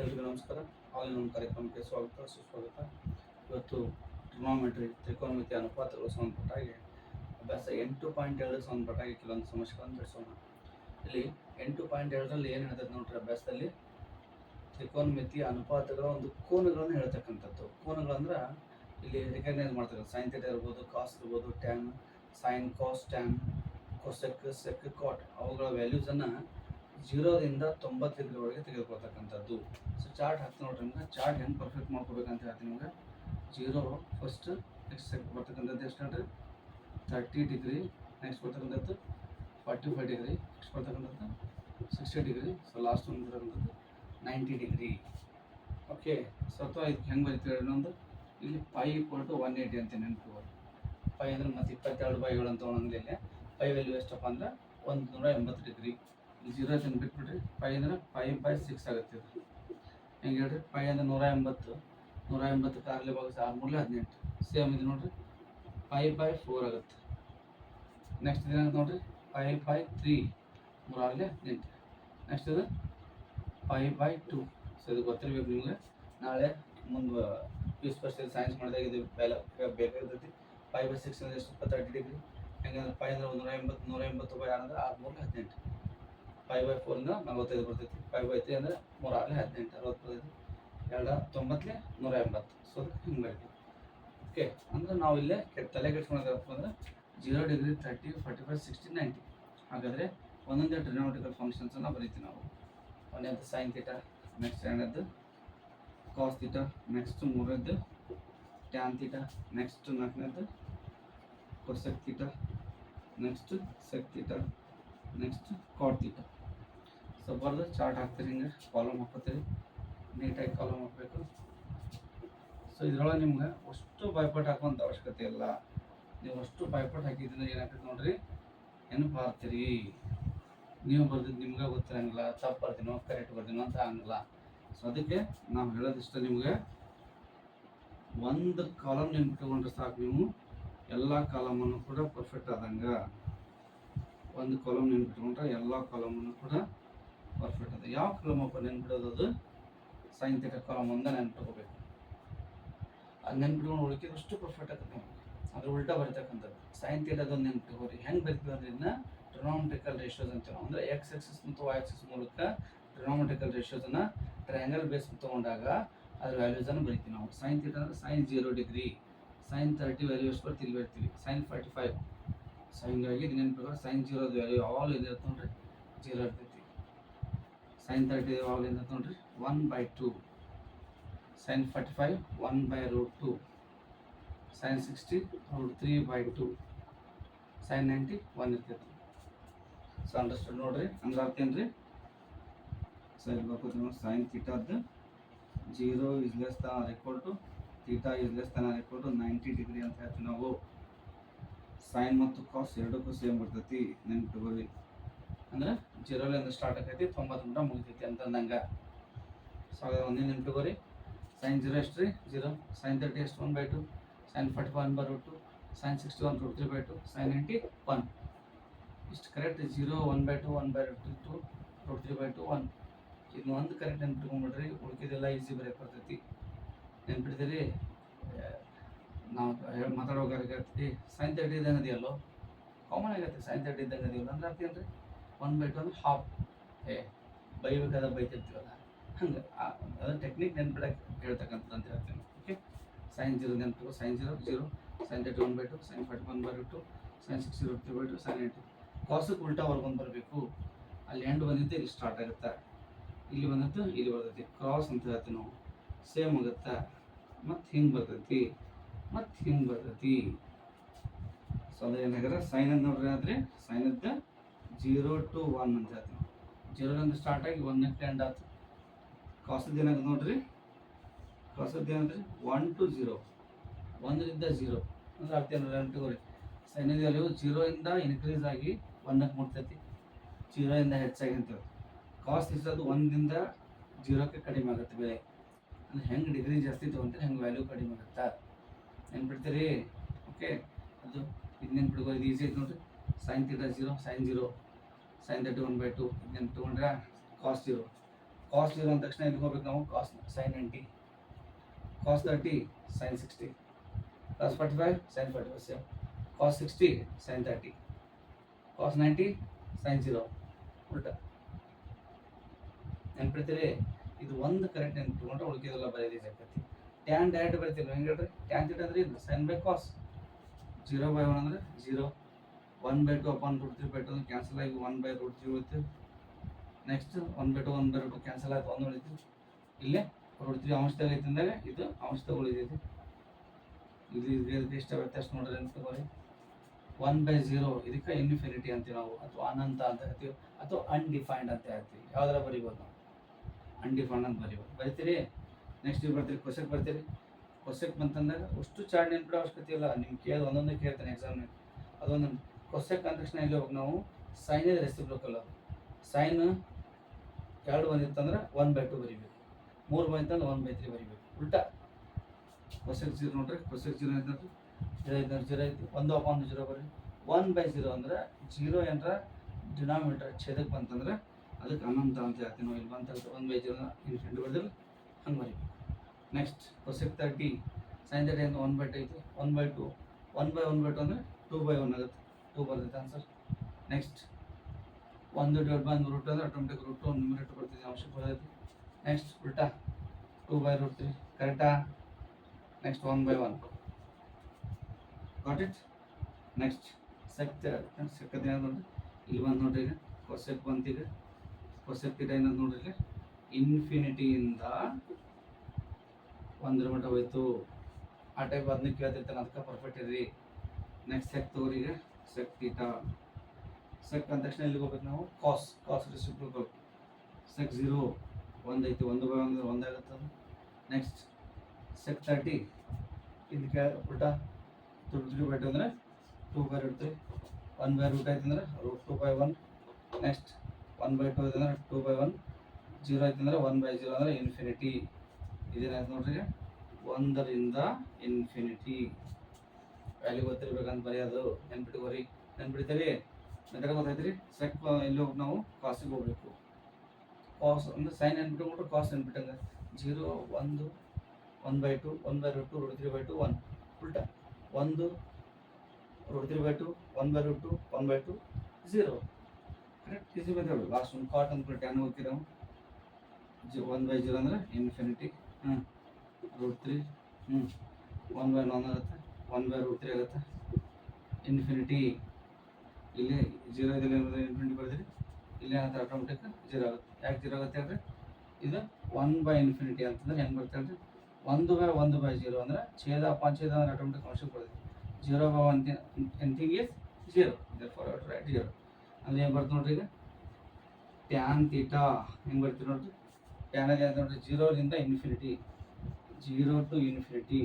ಎಲ್ರಿಗೂ ನಮಸ್ಕಾರ. ಆಲ್ ನಮ್ಮ ಕಾರ್ಯಕ್ರಮಕ್ಕೆ ಸ್ವಾಗತ, ಸುಸ್ವಾಗತ. ಇವತ್ತು ಟ್ರಿಗ್ನೋಮೆಟ್ರಿ ತ್ರಿಕೋನಮಿತಿ ಅನುಪಾತಗಳು ಸಂಬಂಧಪಟ್ಟಾಗಿ ಅಭ್ಯಾಸ ಎಂಟು ಪಾಯಿಂಟ್ ಎರಡು ಸಂಬಂಧಪಟ್ಟಾಗಿ ಕೆಲವೊಂದು ಸಮಸ್ಯೆಗಳನ್ನು ಬಿಡಿಸೋಣ. ಇಲ್ಲಿ ಎಂಟು ಪಾಯಿಂಟ್ ಎರಡರಲ್ಲಿ ಏನು ಹೇಳ್ತದೆ ನೋಡ್ರಿ ಅಭ್ಯಾಸದಲ್ಲಿ? ತ್ರಿಕೋನಮಿತಿ ಅನುಪಾತಗಳ ಒಂದು ಕೋನಗಳನ್ನು ಹೇಳ್ತಕ್ಕಂಥದ್ದು. ಕೋನಗಳಂದ್ರೆ ಇಲ್ಲಿ ರಿಕಗ್ನೈಸ್ ಮಾಡ್ತಾರೆ. ಸೈನ್ ಥೀಟಾ ಇರ್ಬೋದು ಕಾಸ್ ಇರ್ಬೋದು tan sine cos tan cosec sec cot ಅವುಗಳ ವ್ಯಾಲ್ಯೂಸನ್ನು ಜೀರೋದಿಂದ ತೊಂಬತ್ತು ಡಿಗ್ರಿವರೆಗೆ ತೆಗೆದುಕೊಳ್ತಕ್ಕಂಥದ್ದು. ಸೊ ಚಾರ್ಟ್ ಹತ್ತು ನೋಡ್ರಿ ನಿಮ್ಗೆ ಚಾರ್ಟ್ ಹೆಂಗೆ ಪರ್ಫೆಕ್ಟ್ ಮಾಡ್ಕೋಬೇಕಂತ ಹೇಳ್ತೀನಿ ನಿಮ್ಗೆ. ಜೀರೋ ಫಸ್ಟ್ ನೆಕ್ಸ್ಟ್ ಬರ್ತಕ್ಕಂಥದ್ದು ಎಷ್ಟು ನೋಡ್ರಿ ತರ್ಟಿ ಡಿಗ್ರಿ ನೆಕ್ಸ್ಟ್ ಬರ್ತಕ್ಕಂಥದ್ದು ಫಾರ್ಟಿ ಫೈವ್ ಡಿಗ್ರಿ ನೆಕ್ಸ್ಟ್ ಬರ್ತಕ್ಕಂಥದ್ದು ಸಿಕ್ಸ್ಟಿ ಡಿಗ್ರಿ ಸೊ ಲಾಸ್ಟ್ ಒಂದು ಬರ್ತಕ್ಕಂಥದ್ದು ನೈಂಟಿ ಡಿಗ್ರಿ ಓಕೆ ಸೊ ಅಥವಾ ಇದಕ್ಕೆ ಹೆಂಗೆ ಬರೀತೀವಿ ಒಂದು ಇಲ್ಲಿ pi equal to one eighty ಅಂತ ನೆನಪು. ಪೈ ಅಂದ್ರೆ ಮತ್ತೆ ಇಪ್ಪತ್ತೆರಡು ಬೈ ಏಳು ಅಂತ ಇಲ್ಲಿ. ಪೈ ವ್ಯಾಲ್ಯೂ ಎಷ್ಟಪ್ಪ ಅಂದ್ರೆ ಒಂದು ನೂರ ಎಂಬತ್ತು ಡಿಗ್ರಿ ಜೀರೋ ಜನ ಬಿಟ್ಬಿಡ್ರಿ ಫೈ ಅಂದ್ರೆ ಫೈವ್ ಬೈ ಸಿಕ್ಸ್ ಆಗುತ್ತೆ ಇದು. ಹೆಂಗೆ ಹೇಳ್ರಿ? ಫೈ ಅಂದ್ರೆ ನೂರ ಎಂಬತ್ತು. ನೂರ ಎಂಬತ್ತು ಕಾರ್ಲೆ ಭಾಗಿಸಿ ಆರು ಮೂರಲೆ ಹದಿನೆಂಟು. ಸೇಮ್ ಇದು ನೋಡ್ರಿ. ಫೈವ್ ಬೈ ಫೋರ್ ಆಗುತ್ತೆ. ನೆಕ್ಸ್ಟ್ ಏನಾಗುತ್ತೆ ನೋಡ್ರಿ? ಫೈವ್ ಬೈ ತ್ರೀ ಮೂರಾಗಲೇ ಹದಿನೆಂಟು. ನೆಕ್ಸ್ಟ್ ಇದು ಫೈವ್ ಬೈ ಟೂ ಸೊ ಇದು ಗೊತ್ತಿರ್ಬೇಕು ನಿಮಗೆ. ನಾಳೆ ಮುಂದೆ ಪಿ ಯು ಸ್ಪೆಷಲ್ ಸೈನ್ಸ್ ಮಾಡಿದಾಗ ಇದು ಬೆಲೆ ಬೇಕಾಗಿರ್ತೈತಿ ಫೈವ್ ಬೈ ಸಿಕ್ಸ್ ಅಂದ್ರೆ ಎಷ್ಟು? ಇಪ್ಪತ್ತೆರಡು ಡಿಗ್ರಿ ಹೆಂಗಂದ್ರೆ ಫೈವ್ ಅಂದ್ರೆ ನೂರ ಎಂಬತ್ತು ನೂರ ಎಂಬತ್ತು ಬೈ ಆರು ಅಂದ್ರೆ ಹದಿನೆಂಟು. ಫೈವ್ ಬೈ ಫೋರ್ನ ನಲ್ವತ್ತೈದು ಬರ್ತೈತಿ. ಫೈವ್ ಬೈ ತ್ರೀ ಅಂದ್ರೆ ಮೂರು ಆರಲೆ ಹದಿನೆಂಟು ಅರವತ್ತು ಬರ್ತೈತಿ ಎರಡು ತೊಂಬತ್ತಲೆ ನೂರ ಎಂಬತ್ತು ಸೊ ಹಿಂಗೆ ಬರೀತೀವಿ ಓಕೆ ಅಂದ್ರೆ ನಾವು ಇಲ್ಲೇ ತಲೆ ಕೆಡ್ಸ್ಕೊಳೋದಪ್ಪ ಅಂದ್ರೆ zero degree thirty forty five sixty ninety ಹಾಗಾದರೆ ಒಂದೊಂದೇ ಫಂಕ್ಷನ್ಸ್ ಫಂಕ್ಷನ್ಸನ್ನು ಬರೀತೀವಿ ನಾವು. ಒಂದನೇದು ಸೈನ್ ತೀಟ ನೆಕ್ಸ್ಟ್ ಎರಡನೇದು ಕಾಸ್ ತೀಟ ನೆಕ್ಸ್ಟ್ ಮೂರದ್ದು ಟ್ಯಾನ್ ತೀಟ ನೆಕ್ಸ್ಟ್ ನಾಲ್ಕನೇದು cosec theta next sec theta next cot theta so ಬರೆದು ಚಾರ್ಟ್ ಹಾಕ್ತೀರಿ ಹಿಂಗೆ ಕಾಲಮ್ ಹಾಕೋತೀರಿ ನೀಟಾಗಿ ಕಾಲಮ್ ಹಾಕಬೇಕು. ಸೊ ಇದರೊಳಗೆ ನಿಮ್ಗೆ ಅಷ್ಟು ಬಾಯ್ಪಾಟ್ ಹಾಕುವಂಥ ಅವಶ್ಯಕತೆ ಇಲ್ಲ. ನೀವು ಅಷ್ಟು ಬಾಯ್ಪಾಟ್ ಹಾಕಿದ್ರೆ ಏನಾಗ್ತದೆ ನೋಡ್ರಿ? ನೆನಪು ಹಾಕ್ತೀರಿ ನೀವು ಬರ್ದಿದ್ದು ನಿಮ್ಗೆ ಗೊತ್ತಿರಂಗಿಲ್ಲ, ತಪ್ಪು ಬರ್ತೀನೋ ಕರೆಕ್ಟ್ ಬರ್ತೀನೋ ಅಂತ ಆಗಂಗಿಲ್ಲ. ಸೊ ಅದಕ್ಕೆ ನಾವು ಹೇಳೋದಿಷ್ಟ ನಿಮಗೆ, ಒಂದು ಕಾಲಮ್ ನೆನ್ಪಿಟ್ಕೊಂಡ್ರೆ ಸಾಕು ನೀವು. ಎಲ್ಲ ಕಾಲಮನ್ನು ಕೂಡ ಪರ್ಫೆಕ್ಟ್ ಆದಂಗೆ. ಒಂದು ಕಾಲಮ್ ನೆನ್ಪಿಟ್ಕೊಂಡ್ರೆ ಎಲ್ಲ ಕಾಲಮನ್ನು ಕೂಡ ಪರ್ಫೆಕ್ಟ್ ಅಂತ ಯಾವ ಕಾಲಮ್ ಅಪ್ಪ ನೆನ್ಪಿಡೋದು ಅದು? ಥೀಟಾ ಕಾಲಮ್ ಒಂದ ನೆನ್ಪಿಟ್ಕೋಬೇಕು. ಅದು ನೆನ್ಪಿಟ್ಕೊಂಡು ಉಳಿಕೆ ಅಷ್ಟು ಪರ್ಫೆಕ್ಟ್ ನಿಮ್ಗೆ ಅದ್ರ ಉಲ್ಟಾ ಬರ್ತಕ್ಕಂಥದ್ದು. ಸೈನ್ ಅದೊಂದು ನೆನ್ಪಿಟ್ಕೋರಿ. ಹೆಂಗೆ ಬರಿತೀವಿ ಅಂದ್ರೆ ಇದನ್ನ ಟ್ರಿನಾಮೆಟ್ರಿಕಲ್ ರೇಷಿಯೋಸ್ ಅಂತೀವಿ. ಅಂದ್ರೆ ಎಕ್ಸ್ ಎಕ್ಸಸ್ ಮತ್ತು ವೈ ಎಕ್ಸಸ್ ಮೂಲಕ ಟ್ರಿನಾಮೆಟ್ರಿಕಲ್ ರೇಷಿಯೋಸನ್ನ ಟ್ರಯಾಂಗಲ್ ಬೇಸ್ ತಗೊಂಡಾಗ ಅದ್ರ ವ್ಯಾಲ್ಯೂಸನ್ನು ಬರಿತೀವಿ ನಾವು. ಸೈನ್ ಥೀಟಾ ಅಂದ್ರೆ sine zero degree sine thirty values ಎಷ್ಟು ಇಲ್ಲಿ ಬರ್ತೀವಿ ಸೈನ್ ಫಾರ್ಟಿ ಫೈವ್ ಸೊ ಹಿಂಗಾಗಿ ನೆನ್ಪಿಟ್ಕೊಂಡು ಸೈನ್ ಜೀರೋದ ವ್ಯಾಲ್ಯೂ ಆಲ್ ಇದೆ ನೋಡ್ರಿ. ಜೀರೋ ಇರ್ತೈತಿ. ಸೈನ್ ತರ್ಟಿ ಇದೆ ನೋಡ್ರಿ one by two sine forty five one by root two sine sixty root three by two sine ninety one ಇರ್ತೈತಿ ಸೊ ಅಂಡರ್ಸ್ಟುಡ್ ನೋಡ್ರಿ? ಅಂದ್ರೆ ಅರ್ಥ ಏನ್ರಿ ಸೊ ಇಲ್ಲಿ ಬರ್ಕೋತೀವಿ ನೋಡಿ sine ಥೀಟಾದ್ದು zero is less than equal to theta is less than equal to ninety degree ಅಂತ ಹೇಳ್ತೀವಿ ನಾವು. ಸೈನ್ ಮತ್ತು ಕಾಸ್ ಎರಡಕ್ಕೂ ಸೇಮ್ ಬರ್ತೈತಿ. ನೆನ್ಪಿಟ್ಕೊಳ್ಳಿ ಅಂದ್ರೆ ಜೀರೋಲಿಂದ ಸ್ಟಾರ್ಟ್ ಆಕೈತಿ, ತೊಂಬತ್ತು ಮಟ ಮುಗಿತೈತಿ ಅಂತಂದಂಗೆ ಸೊ ಹಾಗಾದ್ರೆ ಒಂದೇ ನೆನ್ಪಿಟ್ಕೋರಿ ಸೈನ್ ಜೀರೋ ಎಷ್ಟು ರೀ? ಜೀರೋ ಸೈನ್ ತರ್ಟಿ ಎಷ್ಟು? One by two sine forty one by two sine sixty one root three by two sine ninety one ಇಷ್ಟು correct zero one by two one by root two root three by two one ಇನ್ನು ಒಂದು correct ನೆನ್ಪಿಟ್ಕೊಂಡ್ಬಿಡ್ರಿ ಉಳ್ಕಿದೆಲ್ಲ easy ಬರೆಯಕ್ಕೆ ಬರ್ತೈತಿ. ನೆನ್ಪಿಡ್ತೀರಿ? ನಾವು ಮಾತಾಡೋಕಾಗತ್ತಿ sine thirty ಇದ್ದಂಗೆ ಅದೆಯಲ್ಲೋ? ಕಾಮನ್ ಆಗತ್ತೆ ಸೈನ್ ತರ್ಟಿ ಇದ್ದಂಗೆ ಅದೆಯಲ್ಲ? ಅಂದ್ರೆ ಅರ್ಥ ಏನ್ರಿ ಒನ್ ಬೈ ಟು ಅಂದ್ರೆ ಹಾಫ್ ಏ, ಬೈಬೇಕಾದ್ರೆ ಬೈತಿರ್ತೀವಲ್ಲ? ಹಂಗೆ ಅದೊಂದು ಟೆಕ್ನಿಕ್ ನೆನ್ಪಿಡಕ್ಕೆ ಹೇಳ್ತಕ್ಕಂಥದ್ದು ಅಂತ ಹೇಳ್ತೀನಿ. ಓಕೆ ಸೈನ್ ಜೀರೋ ನೆನ್ಪು sine zero zero sine thirty one by two sine forty one by two sine six zero three by two sine eight ಕಾಸಕ್ಕೆ ಉಲ್ಟಾ ವರ್ಗೊಂಡು ಬರಬೇಕು. ಅಲ್ಲಿ ಎಂಡ್ ಬಂದಿದ್ದು ಇಲ್ಲಿ ಸ್ಟಾರ್ಟ್ ಆಗುತ್ತೆ. ಇಲ್ಲಿ ಬಂದದ್ದು ಇಲ್ಲಿ ಬರ್ತೈತಿ. ಕ್ರಾಸ್ ಅಂತ ಹೇಳ್ತೀವಿ ನಾವು. ಸೇಮ್ ಆಗುತ್ತೆ. ಮತ್ತು ಹಿಂಗೆ ಬರ್ತೈತಿ. ಮತ್ತು ಹಿಂಗೆ ಬರ್ತೈತಿ. ಸೊ ಅದೇನಾಗ್ರೆ ಸೈನ್ ನೋಡ್ರಿ ಆದರೆ ಸೈನದ್ದು ಜೀರೋ ಟು ಒನ್ ಅಂತ ಹೇಳ್ತೀವಿ ಜೀರೋದಿಂದ ಸ್ಟಾರ್ಟ್ ಆಗಿ ಒಂದಕ್ಕೆ ಎಂಡ್ ಆಯ್ತು ಕಾಸದ್ದು ಏನಾಗ ನೋಡ್ರಿ. ಕಾಸದ್ದು ಏನಂದ್ರೆ ಒನ್ ಟು ಜೀರೋ ಒಂದರಿಂದ ಜೀರೋ ಅಂದ್ರೆ ಅರ್ಥ ಏನಾರ ಸೈನ್ ಸೈನದ ವ್ಯಾಲ್ಯೂ ಜೀರೋಯಿಂದ ಇನ್ಕ್ರೀಸ್ ಆಗಿ ಒನ್ನಕ್ಕೆ ಮುಟ್ತೈತಿ. ಜೀರೋಯಿಂದ ಹೆಚ್ಚಾಗಿ ಅಂತೇಳಿ ಕಾಸ್ಟ್ ಇಷ್ಟದು ಒಂದಿಂದ ಜೀರೋಕ್ಕೆ ಕಡಿಮೆ ಆಗುತ್ತೆ ಬೆಲೆ. ಅಂದ್ರೆ ಹೆಂಗೆ ಡಿಗ್ರಿ ಜಾಸ್ತಿ ತೊಗೊಂತೀರಿ, ಹೆಂಗೆ ವ್ಯಾಲ್ಯೂ ಕಡಿಮೆ ಆಗುತ್ತಾ? ನೆನ್ಪಿಡ್ತೀರಿ? ಓಕೆ ಅದು ಇದು ನೆನ್ಪಿಡ್ಕೋ ಇದು ಈಸಿ ಐತೆ ನೋಡ್ರಿ. Sine theta zero sine zero sine thirty one by two ಇದನ್ನು ತೊಗೊಂಡ್ರೆ ಕಾಸ್ಟ್ ಜೀರೋ ಕಾಸ್ಟ್ ಜೀರೋ ಅಂದ ತಕ್ಷಣ ಎಲ್ಲಿಗೆ ಹೋಗ್ಬೇಕು ನಾವು? Cos sine ninety cos thirty sine sixty cos forty five sine forty five same cos sixty sine thirty cos ninety sine zero ಉಲ್ಟ. ನೆನ್ಪಿಡ್ತೀರಿ? ಇದು ಒಂದು ಕರೆಕ್ಟ್ ನೆನ್ಪಿಟ್ಕೊಂಡ್ರೆ ಉಳಿದಿದ್ದೆಲ್ಲ ಬರೀಲಿಕ್ಕೆ ಆಗ್ತೈತಿ ಟ್ಯಾನ್ ಡೈರೆಕ್ಟ್ ಬರೀತಿಲ್ಲ ಹೆಂಗೆ ಹೇಳ್ರಿ? ಟ್ಯಾನ್ ತಿಟ್ ಅಂದ್ರೆ ಇದು sine by cos zero by one ಅಂದ್ರೆ zero one by two upon root three by cancel ಆಗಿ ಒನ್ ಬೈ ರೂಟ್ ತ್ರೀ ಉಳಿತು next one by two one by root cancel ಆಯ್ತು ಒಂದು ಉಳಿತು ಇಲ್ಲೇ ರೂಟ್ ತ್ರೀ ಅಂಶದಾಗ ಐತಿ ಅಂದಾಗ ಇದು ಅಂಶದಾಗ ಉಳಿದೈತಿ ಇದು. ಇದಕ್ಕೆ ಇಷ್ಟ ವ್ಯತ್ಯಾಸ ನೋಡ್ರಿ ಅಂತ ತಗೋರಿ. ಒನ್ ಬೈ ಝೀರೋ ಇದಕ್ಕೆ ಇನ್ಫಿನಿಟಿ ಅಂತೀವಿ ನಾವು. ಅಥವಾ ಅನಂತ ಅಂತ ಹೇಳ್ತೀವಿ. ಅಥವಾ ಅನ್ಡಿಫೈನ್ಡ್ ಅಂತ ಹೇಳ್ತೀವಿ. ಯಾವ್ದಾರ ಬರಿಬೋದು ನಾವು? ಅನ್ಡಿಫೈನ್ಡ್ ಅಂತ ಬರಿಬೋದು. ಬರಿತೀರಿ? ನೆಕ್ಸ್ಟ್ ನೀವು ಬರ್ತೀರಿ ಕ್ವಶಕ್ ಬರ್ತೀರಿ. ಕ್ವಶಕ್ ಬಂತಂದಾಗ ಅಷ್ಟು ಚಾರ್ಟ್ ನೆನ್ಪಿಡೋ ಅವಶ್ಯಕತೆ ಇಲ್ಲ. ನಿಮ್ಗೆ ಕೇಳಿದ ಒಂದೊಂದೇ ಕೇಳ್ತಾನೆ ಎಕ್ಸಾಮ್ನಾಗ ಅದೊಂದು ಕ್ವಶಕ್ ಅಂದ ತಕ್ಷಣ ಎಲ್ಲಿ ಹೋಗಿ ನಾವು. ಸೈನ್ ಇದೆ ರೆಸಿಪ್ರೋಕಲ್ ಅದು. ಸೈನ್ ಎರಡು ಬಂದಿತ್ತಂದ್ರೆ ಒನ್ ಬೈ ಟು ಬರಿಬೇಕು. ಮೂರು ಬಂದಿತ್ತಂದ್ರೆ ಒನ್ ಬೈ ತ್ರೀ ಬರಿಬೇಕು. ಉಲ್ಟಾ. ಕೊಸೆಕ್ ಜೀರೋ ನೋಡ್ರಿ. ಕೊಸೆಕ್ ಜೀರೋ ಐತಂದ್ರೆ ಜೀರೋ ಐದು ಜೀರೋ ಐತಿ ಒಂದು ಅಪಾನ್ ಜೀರೋ ಬರ್ರಿ ಒನ್ ಬೈ ಜೀರೋ ಅಂದ್ರೆ ಜೀರೋ ಏನಾರ ಡಿನಾಮಿನೇಟರ್ ಛೇದಕ್ಕೆ ಬಂತಂದ್ರೆ ಅದಕ್ಕೆ ಅನಂತ ಅಂತ ಹೇಳ್ತೀವಿ ನಾವು. ಇಲ್ಲಿ ಬಂತ ಒನ್ ಬೈ ಜೀರೋ ಇನ್ಫಿನಿಟಿ ಬರ್ದಿಲ್ಲ ಹಂಗೆ ಬರಿಬೇಕು. Next cosec thirty sine thirty ಅಂದ್ರೆ ಒನ್ ಬೈ ಟು ಐತಿ. One by two one by one by two ಅಂದರೆ ಟೂ ಬೈ ಒನ್ ಆಗುತ್ತೆ. ಟೂ ಬರ್ತೈತೆ ಆನ್ಸರ್ ನೆಕ್ಸ್ಟ್ ಒಂದು ಡಿವೈಡ್ ಬೈ ರೂಟ್ ಅಂದರೆ ಆಟೋಮೆಟಿಕ್ ರೂಟ್ ಒಂದು ನ್ಯೂಮಿನೇಟರ್ ಬರ್ತಿದೆ ಅಂಶ ಬರ್ತೈತಿ ನೆಕ್ಸ್ಟ್ ಉಲ್ಟಾ. ಟೂ ಬೈ ರೂಟ್ ತ್ರೀ ಕರೆಕ್ಟಾ next one by one got it next sec ಸೆಕ್ಕದ ನೋಡ್ರಿ. ಇಲ್ಲಿ ಬಂದು ನೋಡ್ರಿ ಈಗ. ಕೊಸೆಕ್ ಬಂತೀಗ ಕೊಸೆಕ್ ಥೀಟಾ ಏನಂತ ನೋಡ್ರಿ ಇಲ್ಲಿ. ಇನ್ಫಿನಿಟಿಯಿಂದ ಒಂದ್ರ ಮಟ್ಟ ಹೋಯ್ತು. ಆ ಟೈಪ್ ಅದನ್ನ ಕೇಳ್ತಿರ್ತಾನೆ, ಅದಕ್ಕೆ ಪರ್ಫೆಕ್ಟ್ ಇರ್ರಿ. ನೆಕ್ಸ್ಟ್ ಸೆಕ್ ತಗೋರಿ ಈಗ. ಸೆಕ್ ಥೀಟಾ ಸೆಕ್ ಅಂದ ತಕ್ಷಣ ಎಲ್ಲಿಗೆ ಹೋಗ್ಬೇಕು ನಾವು? Cos cos reciprocal sec zero ಒಂದು ಐತಿ, ಒಂದು ಬೈ ಒಂದು ಒಂದಾಗುತ್ತೆ ನೆಕ್ಸ್ಟ್ ಸೆಕ್ ತರ್ಟಿ ಇದು ಕೇ ಉಲ್ಟಾ. ಟು ತ್ರೀ ಬೈ ಟು ಅಂದರೆ two by root three one by root ಆಯ್ತು ಅಂದ್ರೆ root two by one next one by two ಅಂದರೆ ಟೂ ಬೈ ಒನ್ ಜೀರೋ ಆಯ್ತು ಅಂದರೆ ಒನ್ ಬೈ ಜೀರೋ ಅಂದರೆ ಇನ್ಫಿನಿಟಿ ಇದೇನಾಯ್ತು ನೋಡ್ರಿ ಒಂದರಿಂದ ಇನ್ಫಿನಿಟಿ ವ್ಯಾಲ್ಯೂ ಗೊತ್ತಿರ್ಬೇಕಂತ ಬರೆಯೋದು ನೆನ್ಪಿಟ್ಕೋರಿ ನೆನ್ಪಿಡ್ತೀರಿ? ಮೆಥಡ್ ಗೊತ್ತಾಯ್ತು ಸೆಕ್ ಇಲ್ಲಿ ಹೋಗಿ ನಾವು ಕಾಸಿಗೆ ಹೋಗ್ಬೇಕು. ಕಾಸ್ ಅಂದ್ರೆ ಸೈನ್ ನೆನ್ಪಿಟ್ಕೊಂಡ್ರೆ ಕಾಸ್ ನೆನ್ಪಿಟ್ಟಂಗೆ. ಜೀರೋ, ಒಂದು one by two one by root two root three by two one ಉಲ್ಟ. ಒಂದು root three by two one by root two one by two zero correct easy method last ಒಂದು cot ಅಂದ್ಕೊಂಡು tan ಹೋಗ್ತೀವಿ ಜಿ one by zero ಅಂದರೆ infinity ಹ್ಞೂ root three ಹ್ಞೂ one by ನಾನ್ ಆಗುತ್ತೆ. ಒನ್ ಬೈ ರೂಟ್ ತ್ರೀ ಆಗುತ್ತೆ? ಇನ್ಫಿನಿಟಿ ಇಲ್ಲಿ ಜೀರೋ ಇದೆ ಇನ್ಫಿನಿಟಿ ಬರ್ತೀರಿ ಇಲ್ಲಿ ಏನಂತ ಆಟೋಮೆಟಿಕ್ ಜೀರೋ ಆಗುತ್ತೆ. ಯಾಕೆ ಜೀರೋ ಆಗುತ್ತೆ ಅಂದರೆ ಇದು ಒನ್ ಬೈ ಇನ್ಫಿನಿಟಿ ಅಂತಂದ್ರೆ ಹೆಂಗೆ ಬರುತ್ತೆ ಹೇಳ್ರಿ ಒಂದು ಬೈ ಒಂದು ಬೈ ಜೀರೋ ಅಂದರೆ ಛೇದ ಪಂಚೇದ ಅಂದ್ರೆ ಆಟೋಮೆಟಿಕ್ ಅಂಶ ಬರ್ತದೆ zero by one anything is zero for right zero ಅಂದ್ರೆ ಏನು ಬರ್ತದೆ ನೋಡ್ರಿ ಈಗ? ಟ್ಯಾನ್ ತೀಟಾ ಹೆಂಗೆ ಬರ್ತೀವಿ ನೋಡ್ರಿ? ಟ್ಯಾನ್ ಅದೇ ನೋಡ್ರಿ ಜೀರೋದಿಂದ infinity zero to infinity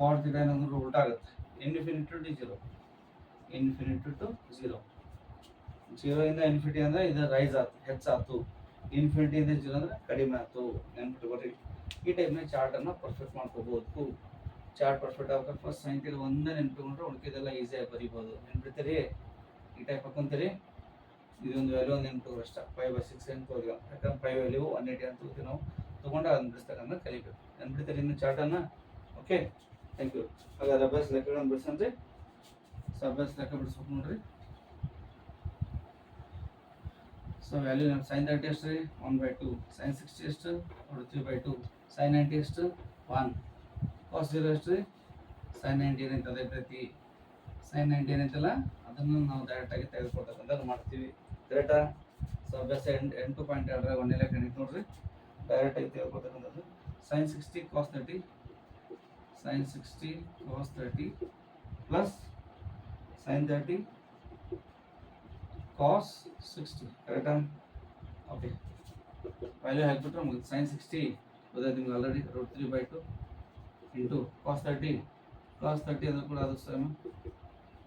cot theta ಅಂದ್ರೆ ಉಲ್ಟಾ ಆಗುತ್ತೆ. Infinity to zero infinity to zero ಜೀರೋಯಿಂದ infinity ಅಂದ್ರೆ ಇದು ರೈಸ್ ಆಯ್ತು ಹೆಚ್ಚಾಯ್ತು ಇನ್ಫಿನಿಟಿಯಿಂದ ಜೀರೋ ಅಂದರೆ ಕಡಿಮೆ ಆಯ್ತು ನೆನ್ಪಿಟ್ಕೊಡ್ರಿ ಈ ಟೈಪ್ನ ಚಾರ್ಟನ್ನು ಪರ್ಫೆಕ್ಟ್ ಮಾಡ್ಕೋಬೋದು. ಚಾರ್ಟ್ ಪರ್ಫೆಕ್ಟ್ ಆಗ್ಬೇಕು ಫಸ್ಟ್ ಸೈಂಟಿಲ್ ಒಂದೇ ನೆನ್ಪಿಟ್ಕೊಂಡ್ರೆ ಉಳ್ಕಿದೆಲ್ಲ ಈಸಿಯಾಗಿ ಬರಿಬೋದು. ನೆನ್ಪಿಡ್ತೀರಿ? ಈ ಟೈಪ್ ಹಾಕೊಂತೀರಿ? ಇದೊಂದು ವ್ಯಾಲ್ಯೂ ಒಂದು ನೆನ್ಪಿಟ್ಕೊಳ್ರಿ ಅಷ್ಟ. ಫೈವ್ ಬೈ ಸಿಕ್ಸ್ ಅಂತ ಹೋಗಿ ಯಾಕಂದ್ರೆ ಫೈವ್ ವ್ಯಾಲ್ಯೂ ಒನ್ ಏಯ್ಟಿ ಅಂತ ಹೋಗ್ತೀವಿ ನಾವು. ತೊಗೊಂಡು ಅದನ್ನ ಬಿಡಿಸ್ತಕ್ಕಂಥ ಕಲಿಬೇಕು. ನೆನ್ಪಿಡ್ತೀರಿ ಇನ್ನು ಚಾರ್ಟನ್ನು ಓಕೆ ಥ್ಯಾಂಕ್ ಯು ಹಾಗಾದ್ರೆ ಅಭ್ಯಾಸ ಲೆಕ್ಕಗಳನ್ನು ಬಿಡಿಸಂದ್ರೆ ಸೊ ಅಭ್ಯಾಸ ಲೆಕ್ಕ ಬಿಡಿಸ್ಬೇಕು ನೋಡ್ರಿ. ಸೊ ವ್ಯಾಲ್ಯೂ ನಮ್ಮ ಸೈನ್ ತರ್ಟಿ ಎಷ್ಟು ರೀ? One by two sine sixty ಎಷ್ಟು? Three by two sine ninety ಎಷ್ಟು? ಒನ್ ಕಾಸ್ ಜೀರೋ ಎಷ್ಟು ರೀ? ಸೈನ್ ನೈಂಟಿ ಏನೈತೆ ಅದೇ ಪ್ರತಿ. ಸೈನ್ ನೈಂಟಿ ಏನೈತಲ್ಲ ಅದನ್ನು ನಾವು ಡೈರೆಕ್ಟಾಗಿ ತೆಗೆದುಕೊಡ್ತಕ್ಕಂಥದ್ದು ಮಾಡ್ತೀವಿ. ಕರೆಕ್ಟಾ ಸೊ ಅಭ್ಯಾಸ ಎಂಟು ಎಂಟು ಪಾಯಿಂಟ್ ಎರಡರ ಒಂದೇ ಲೆಕ್ಕ ನೋಡ್ರಿ. ಡೈರೆಕ್ಟಾಗಿ ತೆಗೆದುಕೊಡ್ತಕ್ಕಂಥದ್ದು sine sixty cos thirty sine sixty cos thirty plus sine thirty cos sixty ಕರೆಕ್ಟಾ ಓಕೆ ವ್ಯಾಲ್ಯೂ ಹಾಕ್ಬಿಟ್ರೆ ಮುಗಿದು ಸೈನ್ ಸಿಕ್ಸ್ಟಿ ಗೊತ್ತಾಯ್ತು ನಿಮ್ಗೆ already root three by two into cos thirty cos thirty ಅಂದ್ರೆ ಕೂಡ ಅದು same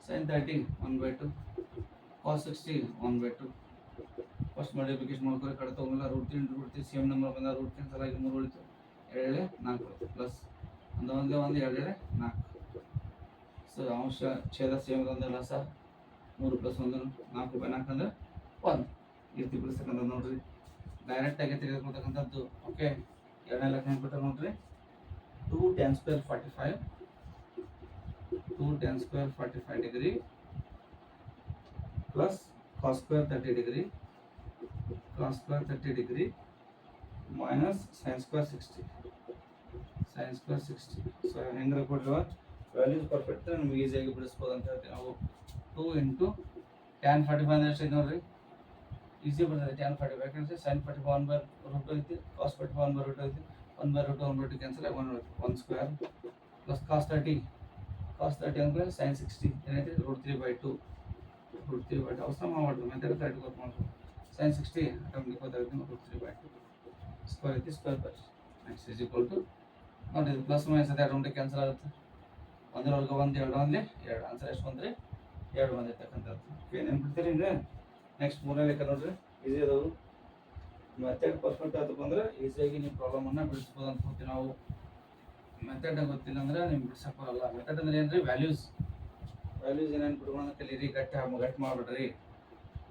sine thirty one by two cos sixty one by two first multiplication ಮಾಡ್ಕೊಂಡು ಕಡೆ ತೊಗೊಂಡಿಲ್ಲ root three into root three same number ಬಂದ root cancel ಆಗಿ ಮೂರು ಉಳಿತು ಎರಡೇ ನಾಲ್ಕು ಪ್ಲಸ್ ಒಂದು, ಒಂದೇ, ಒಂದು ಎರಡೆರಡು ನಾಲ್ಕು. ಸೊ ಅಂಶ, ಛೇದ ಸೇಮ್ ಒಂದಲ್ಲ ಸರ್. ಮೂರು ಪ್ಲಸ್ ಒಂದು, ನಾಲ್ಕು ಬೈ ನಾಲ್ಕು ಅಂದ್ರೆ ಒಂದು. ರೀತಿ ಬಿಡಿಸ್ತಕ್ಕಂಥ ನೋಡ್ರಿ. ಡೈರೆಕ್ಟಾಗಿ ತೆಗೆದುಕೊಳ್ತಕ್ಕಂಥದ್ದು ಓಕೆ ಎರಡನೇ ಲೆಕ್ಕ ಹೆಂಗೆ ನೋಡ್ರಿ? Two tan square forty five two tan square forty five degree plus cos square thirty degree cos square thirty degree minus sine square sixty sine square sixty so ಹೆಂಗೆ ಕೊಟ್ಟಿರುವ ವ್ಯಾಲ್ಯೂಸ್ ಪರ್ಫೆಕ್ಟ್ ನಮ್ಗೆ ಈಸಿಯಾಗಿ ಬಿಡಿಸ್ಬೋದು ಅಂತ ಹೇಳ್ತೀವಿ ನಾವು two into tan forty five ಅಂದ್ರೆ ಎಷ್ಟು ನೋಡ್ರಿ ಈಸಿ ಬರ್ತದೆ ಟ್ಯಾನ್ ಫಾರ್ಟಿ ಫೈವ್ ಯಾಕಂದ್ರೆ sine forty five one by root ಐತಿ cos forty five one by root ಐತಿ one by root one by two cancel one one square plus cos thirty cos thirty ಅಂದ್ರೆ sine sixty ಏನೈತಿ root three by two root three by two ಅವಸರ ಮಾಡ್ಬೋದು method thirty ಗೊತ್ತು ಮಾಡ್ಬೋದು sine sixty automatic ಗೊತ್ತಾಗುತ್ತೆ root three by two square ಐತಿ square by next is equal to ನೋಡಿ plus minus ಅದೇ ಗಂಟೆ ಕ್ಯಾನ್ಸಲ್ ಆಗುತ್ತೆ. ಒಂದರವರೆಗೆ ಒಂದು, ಎರಡು ಒಂದೇ ಎರಡು. ಆನ್ಸರ್ ಎಷ್ಟು ಬಂದ್ರಿ ಎರಡು ಬಂದಿರ್ತಕ್ಕಂಥದ್ದು ಏನು ನೆನ್ಬಿಡ್ತೀರಿ ಹಿಂಗೆ ನೆಕ್ಸ್ಟ್ ಮೂರನೇ ಲೆಕ್ಕ ನೋಡ್ರಿ. ಈಸಿ ಅದಾವು. ಮೆಥಡ್ ಪರ್ಫೆಕ್ಟ್ ಬಂದ್ರೆ ಅಂದ್ರೆ ಈಸಿಯಾಗಿ ನೀವು ಪ್ರಾಬ್ಲಮನ್ನು ಬಿಡಿಸ್ಬೋದು ಅಂತ ಹೋಗ್ತೀವಿ ನಾವು. ಮೆಥಡ್ ಗೊತ್ತಿಲ್ಲ ಅಂದ್ರೆ ನಿಮ್ಗೆ ಬಿಡ್ಸಕ್ಕೆ ಬರಲ್ಲ. ಮೆಥಡ್ ಅಂದ್ರೆ ಏನ್ರಿ? ವ್ಯಾಲ್ಯೂಸ್ ವ್ಯಾಲ್ಯೂಸ್ ಏನೇನು ಬಿಡ್ಕೊಂಡು ಕಲೀರಿ. ಗಟ್ಟಿ ಗಟ್ಟಿ ಮಾಡಿಬಿಡ್ರಿ.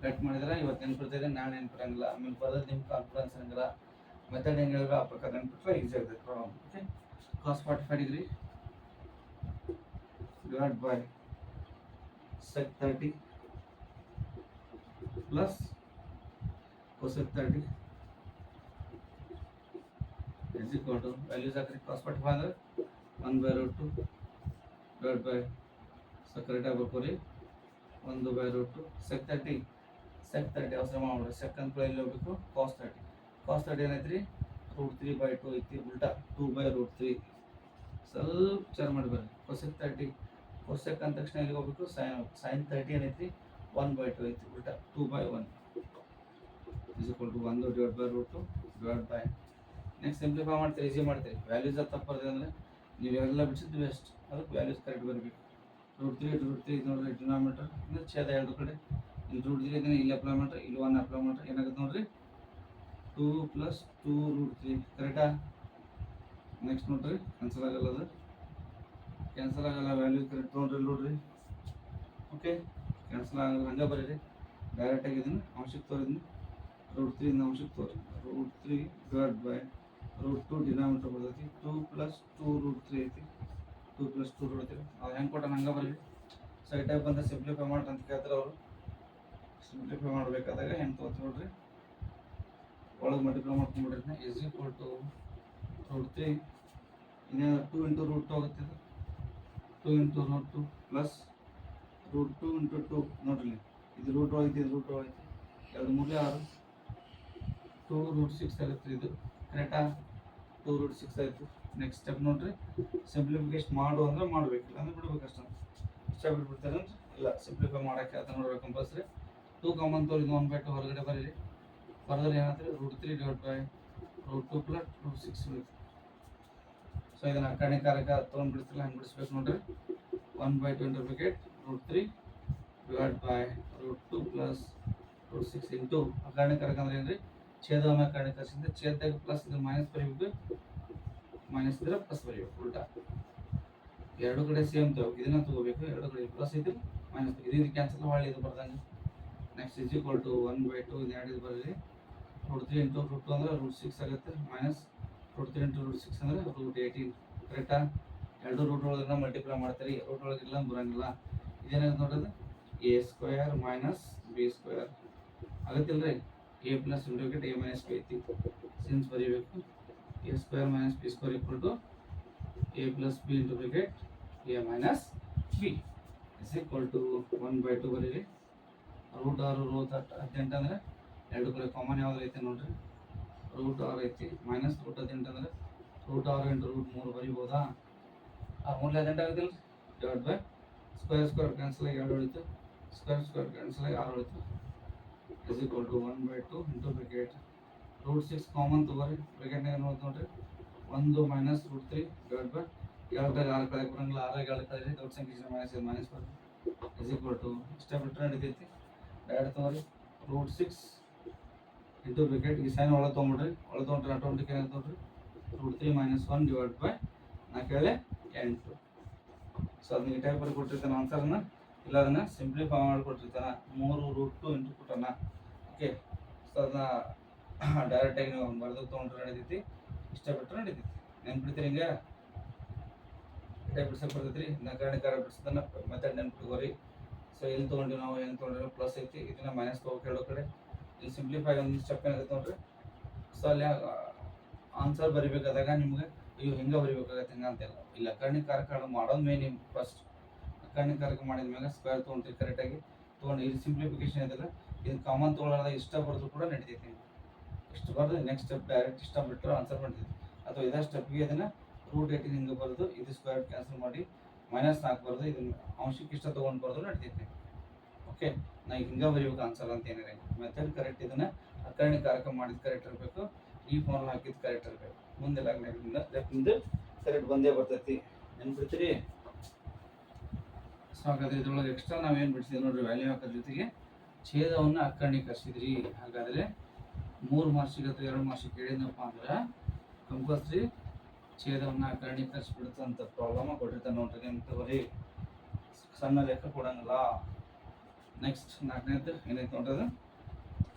ಗಟ್ಟಿ ಮಾಡಿದ್ರೆ ಇವತ್ತು ನೆನ್ಪಿರ್ತದೆ ನಾಳೆ ನೆನ್ಪಿರಂಗಿಲ್ಲ ಆಮೇಲೆ ಬರೋದು ನಿಮ್ಮ ಕಾನ್ಫಿಡೆನ್ಸ್ ಇರಂಗಿಲ್ಲ. ಮೆಥಡ್ ಹೆಂಗೆ ಹೇಳಿದ್ರೆ ಆ ಪ್ರಕಾರ ನೆನ್ಪಿಟ್ರೆ ಈಸಿ ಆಗ್ತದೆ problem okay cos forty five degree divided by sec 30 plus cosec 30 is equal to values are cos 45 ಅಂದ್ರೆ 1 by root 2 divided by so correct ಆಗಿ ಬರ್ಕೋರಿ 1 by root 2 sec 30 sec 30 ಅವಸರ ಮಾಡ್ಬಿಡ್ರಿ sec ಅಂತ ಎಲ್ಲಿ ಹೋಗ್ಬೇಕು cos 30 cos 30 ಏನೈತ್ರಿ root three by two ಐತಿ ಉಲ್ಟಾ two by root three ಸ್ವಲ್ಪ ವಿಚಾರ ಮಾಡಿ ಬರ್ರಿ cosec 30 ಕೋಸೆಕ್ ಅಂದ ತಕ್ಷಣ ಎಲ್ಲಿಗೆ ಹೋಗ್ಬೇಕು? ಸೈನ್ ಸೈನ್ ತರ್ಟಿ ಏನೈತಿ ಒನ್ ಬೈ ಟು ಐತಿ ಉಲ್ಟಾ ಟೂ ಬೈ ಒನ್ ಟು ಒಂದು divide by root two divide by next simplify ಮಾಡ್ತೀರಿ ಈಸಿ ಮಾಡ್ತೀರಿ. ವ್ಯಾಲ್ಯೂಸ್ ಅದು ತಪ್ಪರ್ದೆ ಅಂದರೆ ನೀವು ಎಲ್ಲ ಬಿಡಿಸಿದ್ದು ಬೆಸ್ಟ್ ಅದಕ್ಕೆ ವ್ಯಾಲ್ಯೂಸ್ ಕರೆಕ್ಟ್ ಬರಬೇಕು. ರೂಟ್ ತ್ರೀ ರೂಟ್ ತ್ರೀ ನೋಡ್ರಿ ಡಿನಾಮೀಟರ್ ಅಂದರೆ ಛೇದ ಎರಡು ಕಡೆ. ಇಲ್ಲಿ ರೂಟ್ ತ್ರೀ ಇದನ್ನ ಇಲ್ಲಿ ಅಪ್ಲೈ ಮಾಡ್ರಿ, ಇಲ್ಲಿ ಒನ್ ಅಪ್ಲೈ ಮಾಡ್ರಿ. ಏನಾಗುತ್ತೆ ನೋಡ್ರಿ? Two plus two root three ಕರೆಕ್ಟಾ ನೆಕ್ಸ್ಟ್ ನೋಡ್ರಿ ಕ್ಯಾನ್ಸಲ್ ಆಗಲ್ಲ ಅದು. ಕ್ಯಾನ್ಸಲ್ ಆಗಲ್ಲ ವ್ಯಾಲ್ಯೂ ಕರೆಕ್ಟ್ ತೊಗೊಂಡ್ರಿ ನೋಡ್ರಿ. ಓಕೆ ಕ್ಯಾನ್ಸಲ್ ಆಗಲ್ಲ, ಹಂಗೆ ಬರೀರಿ. ಡೈರೆಕ್ಟ್ ಆಗಿದ್ದೀನಿ ಅಂಶಕ್ಕೆ ತೋರಿದ್ನಿ. ರೂಟ್ ತ್ರೀ ಇಂದ ಅಂಶಕ್ಕೆ ತೋರಿ root three divide by root two denominator ಬರ್ತೈತಿ. Two plus two root three ಐತಿ. Two plus two root three ಅದು ಹೆಂಗೆ ಕೊಟ್ಟಾನ ಹಂಗೆ ಬರೀರಿ. ಸೊ ಈ ಟೈಪ್ ಬಂದ ಸಿಂಪ್ಲಿಫೈ ಮಾಡ್ರಿ ಅಂತ ಕೇಳ್ತಾರೆ ಅವರು. ಸಿಂಪ್ಲಿಫೈ ಮಾಡಬೇಕಾದಾಗ ಹೆಂಗೆ ತೊಗೊತೀವಿ ನೋಡ್ರಿ. ಒಳಗೆ ಮಲ್ಟಿಪ್ಲೈ ಮಾಡ್ಕೊಂಡ್ಬಿಡ್ರಿ ಈಸಿ ಟು ರೂಟ್ ತ್ರೀ ಇನ್ನೇನು ಟೂ ಇಂಟು ರೂಟ್ ಟು ಆಗುತ್ತೆ ಇದು two into root two plus root two into two ನೋಡ್ರಿ. ಇದು ರೂಟ್ ಐತಿ ಇದು ರೂಟ್ ಐತಿ ಎರಡು ಮೂರೇ ಆರು. ಟು ರೂಟ್ ಸಿಕ್ಸ್ ಆಗುತ್ತೆ ಇದು. ಕರೆಕ್ಟಾ ಟೂ ರೂಟ್ ಸಿಕ್ಸ್ ಆಯಿತು. ನೆಕ್ಸ್ಟ್ ಸ್ಟೆಪ್ ನೋಡ್ರಿ. ಸಿಂಪ್ಲಿಫಿಕೇಶನ್ ಮಾಡು ಅಂದ್ರೆ ಮಾಡ್ಬೇಕು. ಇಲ್ಲಾಂದ್ರೆ ಬಿಡ್ಬೇಕು ಅಷ್ಟೇ. ಸ್ಟೆಪ್ ಬಿಟ್ಬಿಡ್ತಾರೆ ಇಲ್ಲ. ಸಿಂಪ್ಲಿಫೈ ಮಾಡೋಕ್ಕೆ ಅದನ್ನ ನೋಡ್ಬೇಕು ಕಂಪಲ್ಸರಿ ಟೂ ಕಾಮನ್ ತೋರಿ ಒನ್ ಬೈ ಟು ಹೊರಗಡೆ ಬರೀರಿ. ಬರೆದ್ರೆ ಏನಾದ್ರೆ root three divide by root two plus root six ಉಳಿತು ಸೊ ಇದನ್ನ ಅಕಾಣಿಕಾರಕ ತೊಗೊಂಡು ಬಿಡಿಸ್ತಿಲ್ಲ ಹಂಗೆ ಬಿಡಿಸ್ಬೇಕು ನೋಡ್ರಿ. One by twenty wicket root three divide by root two plus root six into ಅಕಾಣಿಕಾರಕ ಅಂದ್ರೆ ಏನ್ರಿ? ಛೇದ ಕರ್ಸಿಂದ ಛೇದಾಗ ಪ್ಲಸ್ ಇದ್ರೆ ಮೈನಸ್ ಬರೀಬೇಕು ಮೈನಸ್ ಇದ್ರೆ ಪ್ಲಸ್ ಬರೀಬೇಕು ಉಲ್ಟಾ. ಎರಡು ಕಡೆ ಸೇಮ್ ತಗೋ, ಇದನ್ನ ತಗೋಬೇಕು, ಎರಡು ಕಡೆ ಪ್ಲಸ್ ಇದ್ರೆ ಮೈನಸ್ ಇದು ಕ್ಯಾನ್ಸಲ್ ಮಾಡಿ ಇದು ಬರ್ದಂಗೆ. Next is equal to one by two ಇದು ಎರಡು ಇದು ಬರಲಿ root three into root two ಅಂದ್ರೆ ರೂಟ್ ಸಿಕ್ಸ್ ಆಗುತ್ತೆ minus root three into root six ಅಂದ್ರೆ ರೂಟ್ ಏಯ್ಟೀನ್ ಕರೆಕ್ಟಾ ಎರಡು ರೂಟ್ ಒಳಗನ್ನ ಮಲ್ಟಿಪ್ಲೈ ಮಾಡ್ತೀರಿ. ರೂಟ್ ಒಳಗಿಲ್ಲ ಬರಂಗಿಲ್ಲ. ಇದೇನಾಗುತ್ತೆ ನೋಡೋದು A square minus B square ಆಗತ್ತಿಲ್ರಿ? A plus into A minus B ಐತಿ. ಸಿನ್ಸ್ ಬರೀಬೇಕು. A square minus B square equal to A plus B into A minus B is equal to one by two ಬರೀರಿ. Root ಆರು root ಹದಿನೆಂಟು ಅಂದರೆ ಎರಡು ಕಡೆ common ಯಾವ್ದು ಐತೆ ನೋಡ್ರಿ? ರೂಟ್ ಆರು ಐತಿ ಮೈನಸ್ ರೂಟ್ ಹದಿನೆಂಟು ಅಂದರೆ ರೂಟ್ ಆರು ಇಂಟು ರೂಟ್ ಮೂರು ಬರಿಬೋದಾ ಆ ಮೂರು ಹದಿನೆಂಟು ಆಗುದಿಲ್ಲ divide by square square cancel ಆಗಿ ಎರಡು ಉಳಿತು ಸ್ಕ್ವೇರ್ ಸ್ಕ್ವೇರ್ ಕ್ಯಾನ್ಸಲ್ ಆಗಿ ಆರು ಉಳಿತು is equal to one by two into bracket root six common ತಗೋರಿ ಬ್ರಿಕೆಟ್ನಾಗ ನೋಡ್ ನೋಡ್ರಿ ಒಂದು minus root three divide by ಎರಡರಾಗ ಆರು ಕಡೆ ಬರಂಗಿಲ್ಲ ಆರಾಗ ಎರಡು ಕಡೆ ದೊಡ್ಡ ಸಂಖ್ಯೆ ಮೈನಸ್ ಮೈನಸ್ ಬರ್ರಿ ಇಸ್ ಈಕ್ವಲ್ ಟು ಇಷ್ಟ ಬಿಟ್ಟರೆ ನಡೀತೈತಿ ಎರಡು ತಗೋರಿ ರೂಟ್ ಸಿಕ್ಸ್ ಇಂಟು ಬ್ರಿಕೆಟ್ ಈ ಸೈನ್ ಒಳಗೆ ತೊಗೊಂಬಿಡ್ರಿ. ಒಳಗೆ ತೊಗೊಂಡ್ರೆ ಆಟೋಮೆಟಿಕ್ ಏನಾಗ ತೊಗೊಂಡ್ರಿ root three minus one divide by ನಾ ಕೇಳಿ ಎಂಟು. ಸೊ ಅದನ್ನ ಈ ಟೈಪ್ ಕೊಟ್ಟಿರ್ತಾನೆ ಆನ್ಸರ್ನ ಇಲ್ಲ ಅದನ್ನ ಸಿಂಪ್ಲಿಫೈ ಮಾಡಿ ಕೊಟ್ಟಿರ್ತಾನೆ. ಮೂರು ರೂಟ್ ಟು ಇಂಟು ಕೊಟ್ಟಾನ ಓಕೆ ಸೊ ಅದನ್ನ ಡೈರೆಕ್ಟಾಗಿ ನೀವು ಬರೆದು ತೊಗೊಂಡ್ರೆ ನಡೀತೈತಿ. ಇಷ್ಟ ಬಿಟ್ಟರೆ ನಡೀತೈತಿ. ನೆನ್ಪಿಡ್ತೀರಿ ಹಿಂಗೆ? ಟೈಪ್ ಬಿಡ್ಸಕ್ಕೆ ಬರ್ತೈತಿ ರೀ ನಕರಣಿಕಾರ ಮೆಥಡ್ ನೆನ್ಪಿಟ್ಕೋರಿ. ಸೊ ಇಲ್ಲಿ ತೊಗೊಂಡಿವಿ ನಾವು ಏನು ತೊಗೊಂಡಿರೋ ಪ್ಲಸ್ ಐತಿ. ಇದನ್ನ ಮೈನಸ್ ತೊಗೊಬೇಕು ಹೇಳೋ ಕಡೆ. ಇಲ್ಲಿ ಸಿಂಪ್ಲಿಫೈ ಒಂದು ಸ್ಟೆಪ್ ಏನಾಗುತ್ತೆ ನೋಡ್ರಿ. ಸೊ ಅಲ್ಲಿ ಆನ್ಸರ್ ಬರಿಬೇಕಾದಾಗ ನಿಮ್ಗೆ, ಅಯ್ಯೋ, ಹಿಂಗೆ ಬರಿಬೇಕಾಗತ್ತೆ ಹಿಂಗೆ ಅಂತೆಲ್ಲ. ಇಲ್ಲ ಕರ್ಣಿಕಾರಕ ಮಾಡೋದು ಮೇನ್ ಫಸ್ಟ್ ಕರ್ಣಿಕಾರಕ ಮಾಡಿದ ಮೇಲೆ ಸ್ಕ್ವೇರ್ ತೊಗೊಂಡ್ರಿ ಕರೆಕ್ಟಾಗಿ ತೊಗೊಂಡು ಇಲ್ಲಿ ಸಿಂಪ್ಲಿಫಿಕೇಶನ್ ಇದ್ರೆ ಇದು ಕಾಮನ್ ತೊಗೊಳ್ಳೋದ ಇಷ್ಟ ಬರೆದ್ರು ಕೂಡ ನಡೀತೈತಿ ಇಷ್ಟು ಬರೆದು ನೆಕ್ಸ್ಟ್ ಸ್ಟೆಪ್ ಡೈರೆಕ್ಟ್ ಇಷ್ಟ ಬಿಟ್ಟರೆ ಆನ್ಸರ್ ಮಾಡ್ತೈತಿ ಅಥವಾ ಇದೇ ಸ್ಟೆಪ್ಗೆ ಅದನ್ನು ರೂಟ್ ಏಟಿನ ಹಿಂಗೆ ಬರೆದು ಇದು ಸ್ಕ್ವೇರ್ ಕ್ಯಾನ್ಸಲ್ ಮಾಡಿ ಮೈನಸ್ ನಾಲ್ಕು ಬರೋದು ಇದನ್ನು ಅಂಶಕ್ಕೆ ಇಷ್ಟ ತೊಗೊಂಡು ಬರೆದು ನಡೀತೈತಿ. ಓಕೆ, ನಾ ಹಿಂಗೆ ಬರೀಬೇಕು ಆನ್ಸರ್ ಅಂತ ಏನಿದೆ ಮೆಥಡ್ ಕರೆಕ್ಟ್ ಇದನ್ನ ಅಕರ್ಣಿಕಾರಕ ಮಾಡಿದ ಕರೆಕ್ಟ್ ಇರಬೇಕು. ಈ ಫಾರ್ಮ್ ಹಾಕಿದ ಕರೆಕ್ಟ್ ಇರಬೇಕು. ಮುಂದೆಲ್ಲ ಲೆಫ್ಟಿಂದ ಕರೆಕ್ಟ್ ಬಂದೇ ಬರ್ತೈತಿ. ನೆನ್ಪಿಡ್ತೀರಿ? ಸೊ ಹಾಗಾದ್ರೆ ಇದ್ರೊಳಗೆ ಎಕ್ಸ್ಟ್ರಾ ನಾವೇನು ಬಿಡಿಸಿದ್ವಿ ನೋಡ್ರಿ ವ್ಯಾಲ್ಯೂ ಹಾಕೋದ್ರ ಜೊತೆಗೆ ಛೇದವನ್ನು ಅಕರ್ಣೀಕರಿಸಿದ್ರಿ. ಹಾಗಾದ್ರೆ ಮೂರು ಮಾರ್ಕ್ಸಿಗೆ ಅಥವಾ ಎರಡು ಮಾರ್ಕ್ಸಿಗೆ ಕೇಳಿದ್ನಪ್ಪ ಅಂದ್ರೆ ಕಂಪಲ್ಸರಿ ಛೇದವನ್ನು ಅಕರ್ಣೀಕರಿಸ್ಬಿಡುತ್ತಂತ ಪ್ರಾಬ್ಲಮ್ ಕೊಟ್ಟಿರ್ತಾನೆ ನೋಡ್ರಿ ಅಂತ ಬರೀ ಸಣ್ಣ ಲೆಕ್ಕ ಕೊಡಂಗಿಲ್ಲ. ನೆಕ್ಸ್ಟ್ ನಾಲ್ಕನೇದು ಏನೈತೆ ನೋಡ್ರಿ ಅದು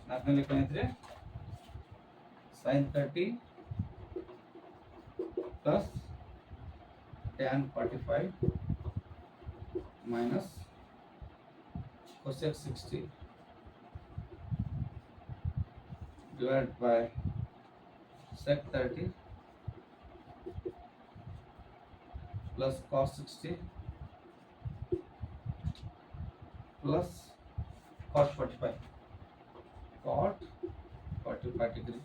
ನಾಲ್ಕನೇ ಲೆಕ್ಕ ಏನೈತ್ರಿ? Sine thirty plus tan forty five minus cosec 60 divided by sec 30 plus cos 60 plus cos 45 cot 45 degree.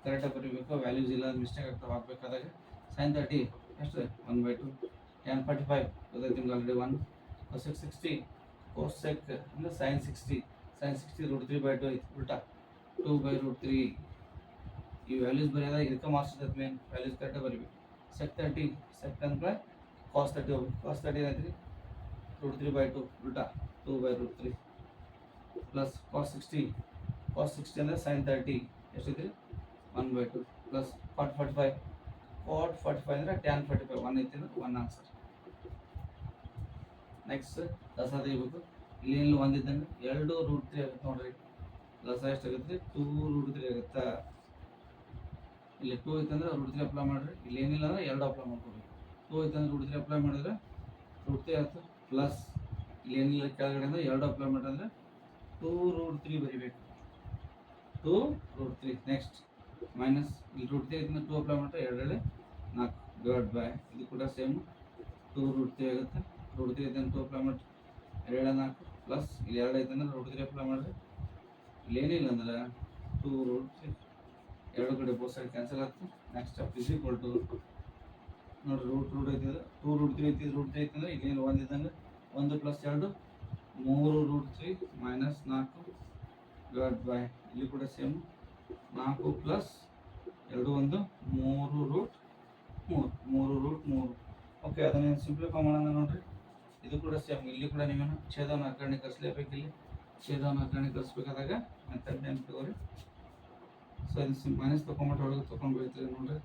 ಕರೆಕ್ಟಾಗಿ ಬರೀಬೇಕು ವ್ಯಾಲ್ಯೂಸ್ ಇಲ್ಲ ಮಿಸ್ಟೇಕ್ ಆಗ್ತಾವೆ ಹಾಕ್ಬೇಕಾದಾಗ ಸೈನ್ ತರ್ಟಿ ಎಷ್ಟು one by two tan forty five ಗೊತ್ತಾಯ್ತು ನಿಮ್ಗೆ already one cosec sixty cosec ಅಂದರೆ sine sixty sine sixty root three by two ಐತಿ ಉಲ್ಟಾ ಟೂ ಬೈ ರೂಟ್ ತ್ರೀ ಈ ವ್ಯಾಲ್ಯೂಸ್ ಬರೆಯೋದ ಇದಕ್ಕೆ ಮಾರ್ಕ್ಸ್ ಇರ್ತದೆ ಮೇನ್ ವ್ಯಾಲ್ಯೂಸ್ ಕರೆಕ್ಟಾಗಿ ಬರೀಬೇಕು ಸೆಕ್ ತರ್ಟಿ ಸೆಕ್ ಅಂದ್ರೆ ಕಾಸ್ ತರ್ಟಿ ಹೋಗ್ಬೇಕು ಕಾಸ್ ತರ್ಟಿ ಏನೈತ್ರಿ ರೂಟ್ ತ್ರೀ ಬೈ ಟು ಉಲ್ಟಾ two by root three plus cos sixty cos sixty ಅಂದರೆ ಸೈನ್ ತರ್ಟಿ ಎಷ್ಟೈತ್ರಿ one by two plus cot forty five fort forty five ಅಂದರೆ tan forty five one ಐತಿ ಅಂದ್ರೆ one answer next ಲಸ ತೆಗಿಬೇಕು. ಇಲ್ಲಿ ಇಲ್ಲಿ ಒಂದಿದ್ದಂಗೆ ಎರಡು ರೂಟ್ ತ್ರೀ ಆಗುತ್ತೆ ನೋಡ್ರಿ. ಲಸ ಎಷ್ಟಾಗುತ್ತೆ ಟೂ ರೂಟ್ ತ್ರೀ ಆಗುತ್ತಾ. ಇಲ್ಲಿ ಟೂ ಐತಂದ್ರೆ ರೂಟ್ ತ್ರೀ ಅಪ್ಲೈ ಮಾಡ್ರಿ. ಇಲ್ಲಿ ಏನಿಲ್ಲ ಅಂದ್ರೆ ಎರಡು ಅಪ್ಲೈ ಮಾಡ್ಕೋಬೇಕು ಟೂ ಐತಂದ್ರೆ ರೂಟ್ ತ್ರೀ ಅಪ್ಲೈ ಮಾಡಿದ್ರೆ ರೂಟ್ ತ್ರೀ ಆಯ್ತು ಪ್ಲಸ್ ಇಲ್ಲಿ ಏನಿಲ್ಲ ಕೆಳಗಡೆ ಅಂದ್ರೆ ಎರಡು ಅಪ್ಲೈ ಮಾಡಿದ್ರೆ ಟೂ ರೂಟ್ ತ್ರೀ ಬರಿಬೇಕು. Two root three next minus ಇಲ್ಲಿ ರೂಟ್ ತ್ರೀ ಇದನ್ನ ಟೂ ಅಪ್ಲೈ ಮಾಡಿದ್ರೆ ಎರಡೆರಡು ನಾಲ್ಕು ಡಿವೈಡ್ ಬೈ ಇದು ಕೂಡ ಸೇಮ್ ಟೂ ರೂಟ್ ತ್ರೀ ಆಗುತ್ತೆ. ರೂಟ್ ತ್ರೀ ಇದನ್ನು ಟೂ ಅಪ್ಲೈ ಮಾಡಿ ಎರಡು ನಾಲ್ಕು ಪ್ಲಸ್ ಇಲ್ಲಿ ಎರಡು ಐತೆ ಅಂದ್ರೆ ರೂಟ್ ತ್ರೀ ಅಪ್ಲೈ ಮಾಡಿದ್ರೆ ಇಲ್ಲಿ ಏನಿಲ್ಲ ಅಂದ್ರೆ ಟೂ ರೂಟ್ ತ್ರೀ ಎರಡು ಕಡೆ ಬೋತ್ ಸೈಡ್ ಕ್ಯಾನ್ಸಲ್ ಆಗ್ತದೆ next step is equal to ನೋಡಿ ರೂಟ್ ರೂಟ್ ಐತಿದ್ರೆ ಟೂ ರೂಟ್ ತ್ರೀ ಐತಿ ರೂಟ್ ತ್ರೀ ಐತಂದ್ರೆ ಇಲ್ಲಿ ಒಂದು ಇದ್ದಂಗೆ ಒಂದು ಪ್ಲಸ್ ಎರಡು. ಮೂರು ರೂಟ್ ತ್ರೀ ಮೈನಸ್ ನಾಲ್ಕು ಡಿವೈಡ್ ಬೈ ಇಲ್ಲಿ ಕೂಡ ಸೇಮ್ ನಾಲ್ಕು ಪ್ಲಸ್ ಎರಡು ಒಂದು ಮೂರು ರೂಟ್ ಮೂರು. ಮೂರು ರೂಟ್ ಮೂರು. ಓಕೆ ಅದನ್ನ ಸಿಂಪ್ಲಿಫೈ ಮಾಡೋಣ ನೋಡ್ರಿ. ಇದು ಕೂಡ ಸೇಮ್ ಇಲ್ಲಿ ಕೂಡ ನೀವೇನು ಛೇದವನ್ನು ಅಕರ್ಣೀಕರಿಸಲೇಬೇಕು ಇಲ್ಲಿ ಛೇದವನ್ನು ಅಕರ್ಣೀಕರಿಸ್ಬೇಕಾದಾಗ ಮೆಥಡ್ ನೆನ್ಪಿಟ್ಕೋರಿ ಸೊ ಇದು ಸಿಮ್ ಮೈನಸ್ ತೊಗೊಂಬಿಟ್ಟು ಒಳಗೆ ತೊಗೊಂಡು ಬೀಳ್ತೀರಿ ನೋಡ್ರಿ.